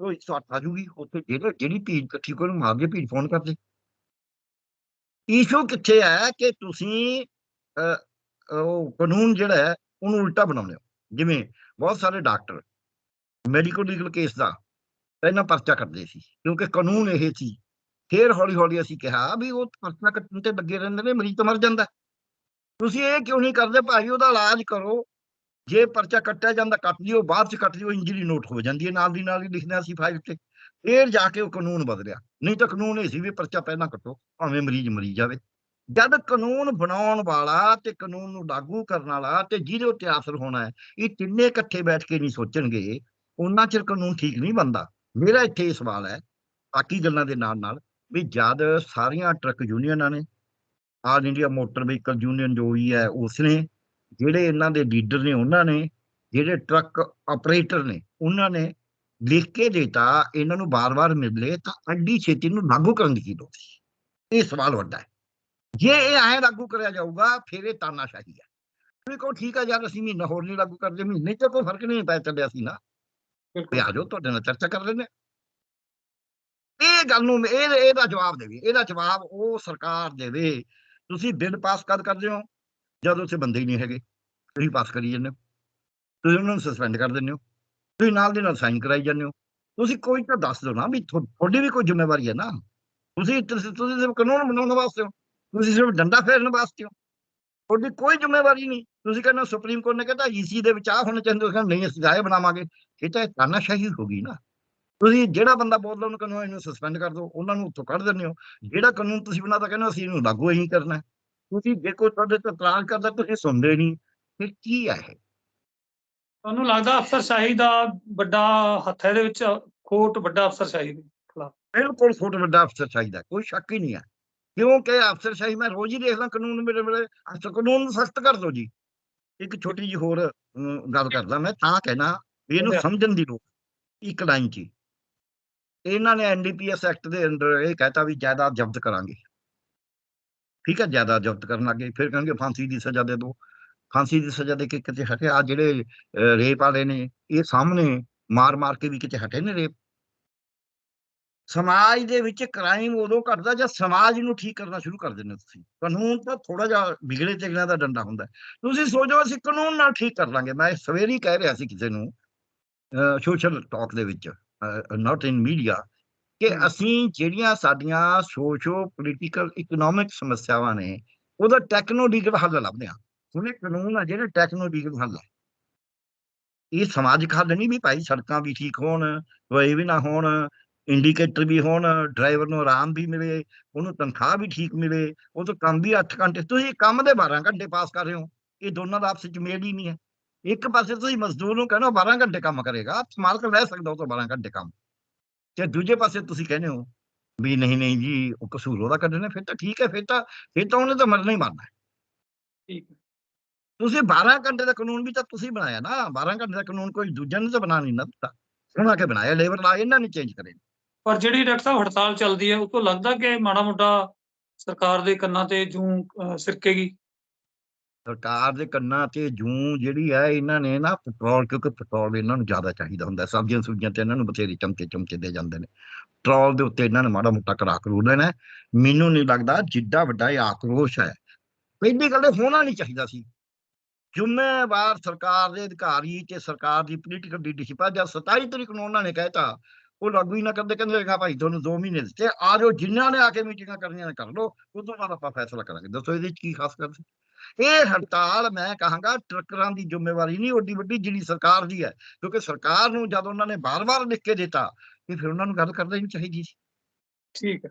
ਤਾਂ 108 ਆ ਜੂਗੀ ਉੱਥੇ ਜਿਹੜੇ ਜਿਹੜੀ ਭੀੜ ਇਕੱਠੀ ਕੋਈ ਮਾਰ ਕੇ ਭੀੜ ਫੋਨ ਕਰਦੇ। ਇਸ਼ੂ ਕਿੱਥੇ ਹੈ ਕਿ ਤੁਸੀਂ ਉਹ ਕਾਨੂੰਨ ਜਿਹੜਾ ਹੈ ਉਹਨੂੰ ਉਲਟਾ ਬਣਾਉਂਦੇ ਹੋ। ਜਿਵੇਂ ਬਹੁਤ ਸਾਰੇ ਡਾਕਟਰ ਮੈਡੀਕਲ ਲੀਗਲ ਕੇਸ ਦਾ ਪਹਿਲਾਂ ਪਰਚਾ ਕਰਦੇ ਸੀ, ਕਿਉਂਕਿ ਕਾਨੂੰਨ ਇਹ ਸੀ। ਫਿਰ ਹੌਲੀ ਹੌਲੀ ਅਸੀਂ ਕਿਹਾ ਵੀ ਉਹ ਪਰਚਾ ਕੱਟਣ ਤੇ ਲੱਗੇ ਰਹਿੰਦੇ ਨੇ, ਮਰੀਜ਼ ਤਾਂ ਮਰ ਜਾਂਦਾ। ਤੁਸੀਂ ਇਹ ਕਿਉਂ ਨਹੀਂ ਕਰਦੇ? ਭਾਈ ਉਹਦਾ ਇਲਾਜ ਕਰੋ। ਜੇ ਪਰਚਾ ਕੱਟਿਆ ਜਾਂਦਾ, ਕੱਟ ਲਿਓ ਬਾਅਦ ਚ ਕੱਟ ਲਿਓ ਇੰਜਰੀ ਨੋਟ ਹੋ ਜਾਂਦੀ ਹੈ, ਨਾਲ ਦੀ ਨਾਲ ਹੀ ਲਿਖਣਾ ਸੀ ਫਾਈਲ ਤੇ। ਫੇਰ ਜਾ ਕੇ ਉਹ ਕਾਨੂੰਨ ਬਦਲਿਆ। ਨਹੀਂ ਤਾਂ ਕਾਨੂੰਨ ਇਹ ਸੀ ਵੀ ਪਰਚਾ ਪਹਿਲਾਂ ਕੱਟੋ, ਭਾਵੇਂ ਮਰੀਜ਼ ਮਰੀ ਜਾਵੇ। ਜਦ ਕਾਨੂੰਨ ਬਣਾਉਣ ਵਾਲਾ ਤੇ ਕਾਨੂੰਨ ਨੂੰ ਲਾਗੂ ਕਰਨ ਵਾਲਾ ਤੇ ਜਿਹਦੇ ਉੱਤੇ ਅਸਰ ਹੋਣਾ ਹੈ, ਇਹ ਤਿੰਨੇ ਇਕੱਠੇ ਬੈਠ ਕੇ ਨਹੀਂ ਸੋਚਣਗੇ, ਉਹਨਾਂ ਚਿਰ ਕਾਨੂੰਨ ਠੀਕ ਨਹੀਂ ਬਣਦਾ। ਮੇਰਾ ਇੱਥੇ ਇਹ ਸਵਾਲ ਹੈ, ਬਾਕੀ ਗੱਲਾਂ ਦੇ ਨਾਲ ਨਾਲ, ਵੀ ਜਦ ਸਾਰੀਆਂ ਟਰੱਕ ਯੂਨੀਅਨਾਂ ਨੇ, all India motor vehicle union ਜੋ ਵੀ ਹੈ, ਉਸ ਨੇ, ਜਿਹੜੇ ਇਹਨਾਂ ਦੇ ਲੀਡਰ ਨੇ ਉਹਨਾਂ ਨੇ, ਜਿਹੜੇ ਟਰੱਕ ਆਪਰੇਟਰ ਨੇ, ਉਹਨਾਂ ਨੇ ਲਿਖ ਕੇ ਦਿੱਤਾ, ਇਹਨਾਂ ਨੂੰ ਬਾਰ-ਬਾਰ ਮਿਲੇ ਤਾਂ ਅੱਡੀ ਛੇਤੀ ਨੂੰ ਲਾਗੂ ਕਰਨ ਦੀ ਕੀ ਲੋੜ ਸੀ? ਇਹ ਸਵਾਲ ਵੱਡਾ ਹੈ। ਜੇ ਇਹ ਐਂ ਲਾਗੂ ਕਰਿਆ ਜਾਊਗਾ ਫਿਰ ਇਹ ਤਾਨਾਸ਼ਾਹੀ ਹੈ ਵੀ ਕਹੋ ਠੀਕ ਹੈ ਯਾਰ ਅਸੀਂ ਮਹੀਨਾ ਹੋਰ ਨਹੀਂ ਲਾਗੂ ਕਰਦੇ ਮਹੀਨੇ ਚ ਕੋਈ ਫ਼ਰਕ ਨਹੀਂ ਪੈ ਚੱਲਿਆ ਸੀ ਨਾ। ਬਿਲਕੁਲ। ਆ ਜਾਓ ਤੁਹਾਡੇ ਨਾਲ ਚਰਚਾ ਕਰ ਲੈਂਦੇ। ਇਹ ਗੱਲ ਨੂੰ ਇਹ ਇਹਦਾ ਜਵਾਬ ਦੇਵੇ ਇਹਦਾ ਜਵਾਬ ਉਹ ਸਰਕਾਰ ਦੇਵੇ। ਤੁਸੀਂ ਬਿੱਲ ਪਾਸ ਕਦ ਕਰਦੇ ਹੋ? ਜਦੋਂ ਉੱਥੇ ਬੰਦੇ ਹੀ ਨਹੀਂ ਹੈਗੇ। ਤੁਸੀਂ ਪਾਸ ਕਰੀ ਜਾਂਦੇ ਹੋ। ਤੁਸੀਂ ਉਹਨਾਂ ਨੂੰ ਸਸਪੈਂਡ ਕਰ ਦਿੰਦੇ ਹੋ। ਤੁਸੀਂ ਨਾਲ ਦੇ ਨਾਲ ਸਾਈਨ ਕਰਾਈ ਜਾਂਦੇ ਹੋ। ਤੁਸੀਂ ਕੋਈ ਤਾਂ ਦੱਸ ਦਿਓ ਨਾ ਵੀ ਤੁਹਾ- ਤੁਹਾਡੀ ਵੀ ਕੋਈ ਜ਼ਿੰਮੇਵਾਰੀ ਹੈ ਨਾ। ਤੁਸੀਂ ਤੁਸੀਂ ਕਾਨੂੰਨ ਬਣਾਉਣ ਵਾਸਤੇ ਹੋ। ਤੁਸੀਂ ਸਿਰਫ ਡੰਡਾ ਫੇਰਨ ਵਾਸਤੇ ਹੋ। ਤੁਹਾਡੀ ਕੋਈ ਜ਼ਿੰਮੇਵਾਰੀ ਨਹੀਂ। ਤੁਸੀਂ ਕਹਿੰਦੇ ਸੁਪਰੀਮ ਕੋਰਟ ਨੇ ਕਹਿੰਦਾ ਈਸੀ ਦੇ ਵਿੱਚ ਆ ਹੋਣੇ ਚਾਹੀਦੇ ਹੋ ਕਹਿੰਦੇ ਨਹੀਂ ਅਸੀਂ ਆਏ ਬਣਾਵਾਂਗੇ। ਇਹ ਤਾਂ ਤਾਨਾਸ਼ਾਹੀ ਹੋ ਗਈ ਨਾ। ਤੁਸੀਂ ਜਿਹੜਾ ਬੰਦਾ ਬੋਲਦਾ ਉਹਨੂੰ ਕਹਿੰਦੇ ਹੋ ਇਹਨੂੰ ਸਸਪੈਂਡ ਕਰ ਦਿਓ। ਉਹਨਾਂ ਨੂੰ ਉੱਥੋਂ ਕੱਢ ਦਿੰਦੇ ਹੋ। ਜਿਹੜਾ ਕਾਨੂੰਨ ਤੁਸੀਂ ਬਣਾਤਾ ਕਹਿੰਦੇ ਅਸੀਂ ਇਹਨੂੰ ਲਾਗੂ ਹੀ ਕਰਨਾ। ਤੁਸੀਂ ਜੇ ਕੋਈ ਤੁਹਾਡੇ ਤੇ ਇਤਰਾਜ਼ ਕਰਦਾ ਤੁਸੀਂ ਸੁਣਦੇ ਨਹੀਂ। ਫਿਰ ਕੀ ਹੈ ਇਹ? ਤੁਹਾਨੂੰ ਲੱਗਦਾ ਅਫਸਰਸ਼ਾਹੀ ਦਾ ਵੱਡਾ ਹੱਥ ਹੈ ਇਹਦੇ ਵਿੱਚ? ਖੋਟ ਵੱਡਾ ਅਫਸਰਸ਼ਾਹੀ ਦੇ ਖਿਲਾਫ। ਬਿਲਕੁਲ ਫੋਟ ਵੱਡਾ ਅਫਸਰ ਚਾਹੀਦਾ ਕੋਈ ਸ਼ੱਕ ਹੀ ਨਹੀਂ ਹੈ ਕਿਉਂਕਿ ਅਫਸਰਸ਼ਾਹੀ ਮੈਂ ਰੋਜ਼ ਹੀ ਦੇਖਦਾ ਕਾਨੂੰਨ ਮੇਰੇ ਵੇਲੇ ਅਫਸਰ ਕਾਨੂੰਨ ਨੂੰ ਸਖਤ ਕਰ ਦਿਓ ਜੀ ਇੱਕ ਛੋਟੀ ਜਿਹੀ ਹੋਰ ਗੱਲ ਕਰਦਾ ਮੈਂ ਤਾਂ ਕਹਿਣਾ ਇਹਨੂੰ। ਸਮਝਣ ਦੀ ਲੋੜ ਇੱਕ ਲਾਈਨ 'ਚ। ਇਹਨਾਂ ਨੇ ਐਨਡੀਪੀਐਸ ਐਕਟ ਦੇ ਅੰਡਰ ਇਹ ਕਹਿਤਾ ਵੀ ਜਾਇਦਾਦ ਜ਼ਬਤ ਕਰਾਂਗੇ ਠੀਕ ਹੈ ਜ਼ਿਆਦਾ ਜ਼ਬਤ ਕਰਨ ਲੱਗੇ ਫਿਰ ਕਹਿਣਗੇ ਫਾਂਸੀ ਦੀ ਸਜ਼ਾ ਦੇ ਦਿਓ ਫਾਂਸੀ ਦੀ ਸਜ਼ਾ ਦੇ ਕੇ ਕਿਤੇ ਹਟੇ ਆ ਜਿਹੜੇ ਰੇਪ ਵਾਲੇ ਨੇ ਇਹ ਸਾਹਮਣੇ ਮਾਰ ਮਾਰ ਕੇ ਵੀ ਕਿਤੇ ਹਟੇ ਨੇ ਰੇਪ ਸਮਾਜ ਦੇ ਵਿੱਚ ਕ੍ਰਾਈਮ ਉਦੋਂ ਘਟਦਾ ਜਦ ਸਮਾਜ ਨੂੰ ਠੀਕ ਕਰਨਾ ਸ਼ੁਰੂ ਕਰ ਦਿੰਦੇ ਤੁਸੀਂ ਕਾਨੂੰਨ ਤਾਂ ਥੋੜਾ ਜਿਹਾ ਵਿਗੜੇ ਚੰਗਿਆਂ ਦਾ ਡੰਡਾ ਹੁੰਦਾ। ਤੁਸੀਂ ਸੋਚੋ ਅਸੀਂ ਕਾਨੂੰਨ ਨਾਲ ਠੀਕ ਕਰ ਲਾਂਗੇ ਮੈਂ ਸਵੇਰੇ ਕਹਿ ਰਿਹਾ ਸੀ ਕਿਸੇ ਨੂੰ ਸੋਸ਼ਲ ਟਾਕ ਦੇ ਵਿੱਚ ਨਾਟ ਇਨ ਮੀਡੀਆ ਕਿ। ਅਸੀਂ ਜਿਹੜੀਆਂ ਸਾਡੀਆਂ ਸੋਸ਼ੋ ਪੋਲੀਟੀਕਲ ਇਕਨੋਮਿਕ ਸਮੱਸਿਆਵਾਂ ਨੇ ਉਹਦਾ ਟੈਕਨੋਲੋਜੀਕਲ ਹੱਲ ਲੱਭਦੇ ਆ ਹੁਣ ਇਹ ਕਾਨੂੰਨ ਆ ਜਿਹੜੇ ਟੈਕਨੋਲੋਜੀਕਲ ਹੱਲ ਆ ਇਹ ਸਮਾਜਿਕ ਹੱਲ ਨਹੀਂ ਵੀ ਭਾਈ ਸੜਕਾਂ ਵੀ ਠੀਕ ਹੋਣ ਵਏ ਵੀ ਨਾ ਹੋਣ ਇੰਡੀਕੇਟਰ ਵੀ ਹੋਣ ਡਰਾਈਵਰ ਨੂੰ ਆਰਾਮ ਵੀ ਮਿਲੇ ਉਹਨੂੰ ਤਨਖਾਹ ਵੀ ਠੀਕ ਮਿਲੇ ਉਹ ਤੋਂ ਕੰਮ ਵੀ 8 ਘੰਟੇ ਤੁਸੀਂ ਕੰਮ ਦੇ 12 ਘੰਟੇ ਪਾਸ ਕਰ ਰਹੇ ਹੋ ਇਹ ਦੋਨਾਂ ਦਾ ਆਪਸ ਵਿੱਚ ਮੇਲ ਹੀ ਨਹੀਂ ਹੈ। ਇੱਕ ਪਾਸੇ ਤੁਸੀਂ ਮਜ਼ਦੂਰ ਨੂੰ ਕਹਿੰਦੇ ਹੋ 12 ਘੰਟੇ ਕੰਮ ਕਰੇਗਾ ਮਾਲਕ ਲੈ ਸਕਦਾ ਉਹ ਤੋਂ 12 ਘੰਟੇ ਕੰਮ। ਤੇ ਦੂਜੇ ਪਾਸੇ ਤੁਸੀਂ ਕਹਿੰਦੇ ਹੋ ਵੀ ਨਹੀਂ ਨਹੀਂ ਜੀ ਉਹ ਕਸੂਰ ਉਹਦਾ ਕੱਢਣੇ ਫਿਰ ਤਾਂ ਠੀਕ ਹੈ ਫਿਰ ਤਾਂ ਫਿਰ ਤਾਂ ਉਹਨੇ ਤਾਂ ਮਰਨਾ ਹੀ ਮਰਨਾ। ਠੀਕ ਤੁਸੀਂ 12 ਘੰਟੇ ਦਾ ਕਾਨੂੰਨ ਵੀ ਤਾਂ ਤੁਸੀਂ ਬਣਾਇਆ ਨਾ 12 ਘੰਟੇ ਦਾ ਕਾਨੂੰਨ ਕੋਈ ਦੂਜਾ ਨੇ ਤਾਂ ਬਣਾ ਨਹੀਂ ਨਾ ਦਿੱਤਾ। ਉਹਨਾਂ ਕੇ ਬਣਾਇਆ ਲੇਬਰ ਲਾ ਇਹਨਾਂ ਨੇ ਚੇਂਜ ਕਰੇ। ਪਰ ਜਿਹੜੀ ਡਾਕਟਰ ਸਾਹਿਬ ਹੜਤਾਲ ਚੱਲਦੀ ਹੈ ਉਹ ਤੋਂ ਲੱਗਦਾ ਕਿ ਮਾੜਾ ਮੋਟਾ ਸਰਕਾਰ ਦੇ ਕੰਨਾਂ ਤੇ ਜੂੰ ਸਿਰਕੇਗੀ? ਸਰਕਾਰ ਦੇ ਕੰਨਾਂ ਤੇ ਜੂੰ ਜਿਹੜੀ ਹੈ, ਇਹਨਾਂ ਨੇ ਨਾ ਪੈਟਰੋਲ, ਕਿਉਂਕਿ ਪੈਟਰੋਲ ਇਹਨਾਂ ਨੂੰ ਜ਼ਿਆਦਾ ਚਾਹੀਦਾ ਹੁੰਦਾ, ਸਬਜ਼ੀਆਂ ਸੁਬਜ਼ੀਆਂ ਤੇ ਇਹਨਾਂ ਨੂੰ ਬਥੇਰੀ ਚਮਚੇ ਚਮਚੇ ਦੇ ਜਾਂਦੇ ਨੇ। ਪੈਟਰੋਲ ਦੇ ਉੱਤੇ ਇਹਨਾਂ ਨੇ ਮਾੜਾ ਮੋਟਾ ਕਰਾ ਕਰੂ ਲੈਣਾ ਮੈਨੂੰ ਨਹੀਂ ਲੱਗਦਾ ਜਿੱਡਾ ਵੱਡਾ ਇਹ ਆਕਰੋਸ਼ ਹੈ। ਪਹਿਲੀ ਗੱਲ ਇਹ ਹੋਣਾ ਨਹੀਂ ਚਾਹੀਦਾ ਸੀ। ਜ਼ਿੰਮੇਵਾਰ ਸਰਕਾਰ ਦੇ ਅਧਿਕਾਰੀ ਤੇ ਸਰਕਾਰ ਦੀ ਪੋਲੀਟੀਕਲ ਲੀਡਰਸ਼ਿਪ ਆ, ਜਦ 27 ਤਰੀਕ ਨੂੰ ਉਹਨਾਂ ਨੇ ਕਹਿਤਾ ਉਹ ਲਾਗੂ ਹੀ ਨਾ ਕਰਦੇ, ਕਹਿੰਦੇ ਹੈਗਾ ਭਾਈ ਤੁਹਾਨੂੰ 2 ਮਹੀਨੇ ਦਿੱਤੇ, ਆ ਜਾਓ ਜਿਨ੍ਹਾਂ ਨੇ ਆ ਕੇ ਮੀਟਿੰਗਾਂ ਕਰਨੀਆਂ ਨੇ ਕਰ ਲਓ ਉਸ ਤੋਂ ਬਾਅਦ ਆਪਾਂ ਫੈਸਲਾ ਕਰਾਂਗੇ। ਦੱਸੋ ਇਹਦੇ ਵਿੱਚ ਕੀ ਖਾਸ ਗੱਲ ਸੀ? ਇਹ ਹੜਤਾਲ, ਮੈਂ ਕਹਾਂਗਾ, ਟਰੱਕਰਾਂ ਦੀ ਜ਼ਿੰਮੇਵਾਰੀ ਨਹੀਂ ਓਡੀ ਵੱਡੀ ਜਿਹੜੀ ਸਰਕਾਰ ਦੀ ਹੈ, ਕਿਉਂਕਿ ਸਰਕਾਰ ਨੂੰ ਜਦ ਉਹਨਾਂ ਨੇ ਬਾਰ-ਬਾਰ ਲਿਖ ਕੇ ਦਿੱਤਾ ਤੇ ਫਿਰ ਉਹਨਾਂ ਨੂੰ ਗੱਲ ਕਰਨੀ ਨਹੀਂ ਚਾਹੀਦੀ ਸੀ। ਠੀਕ ਹੈ।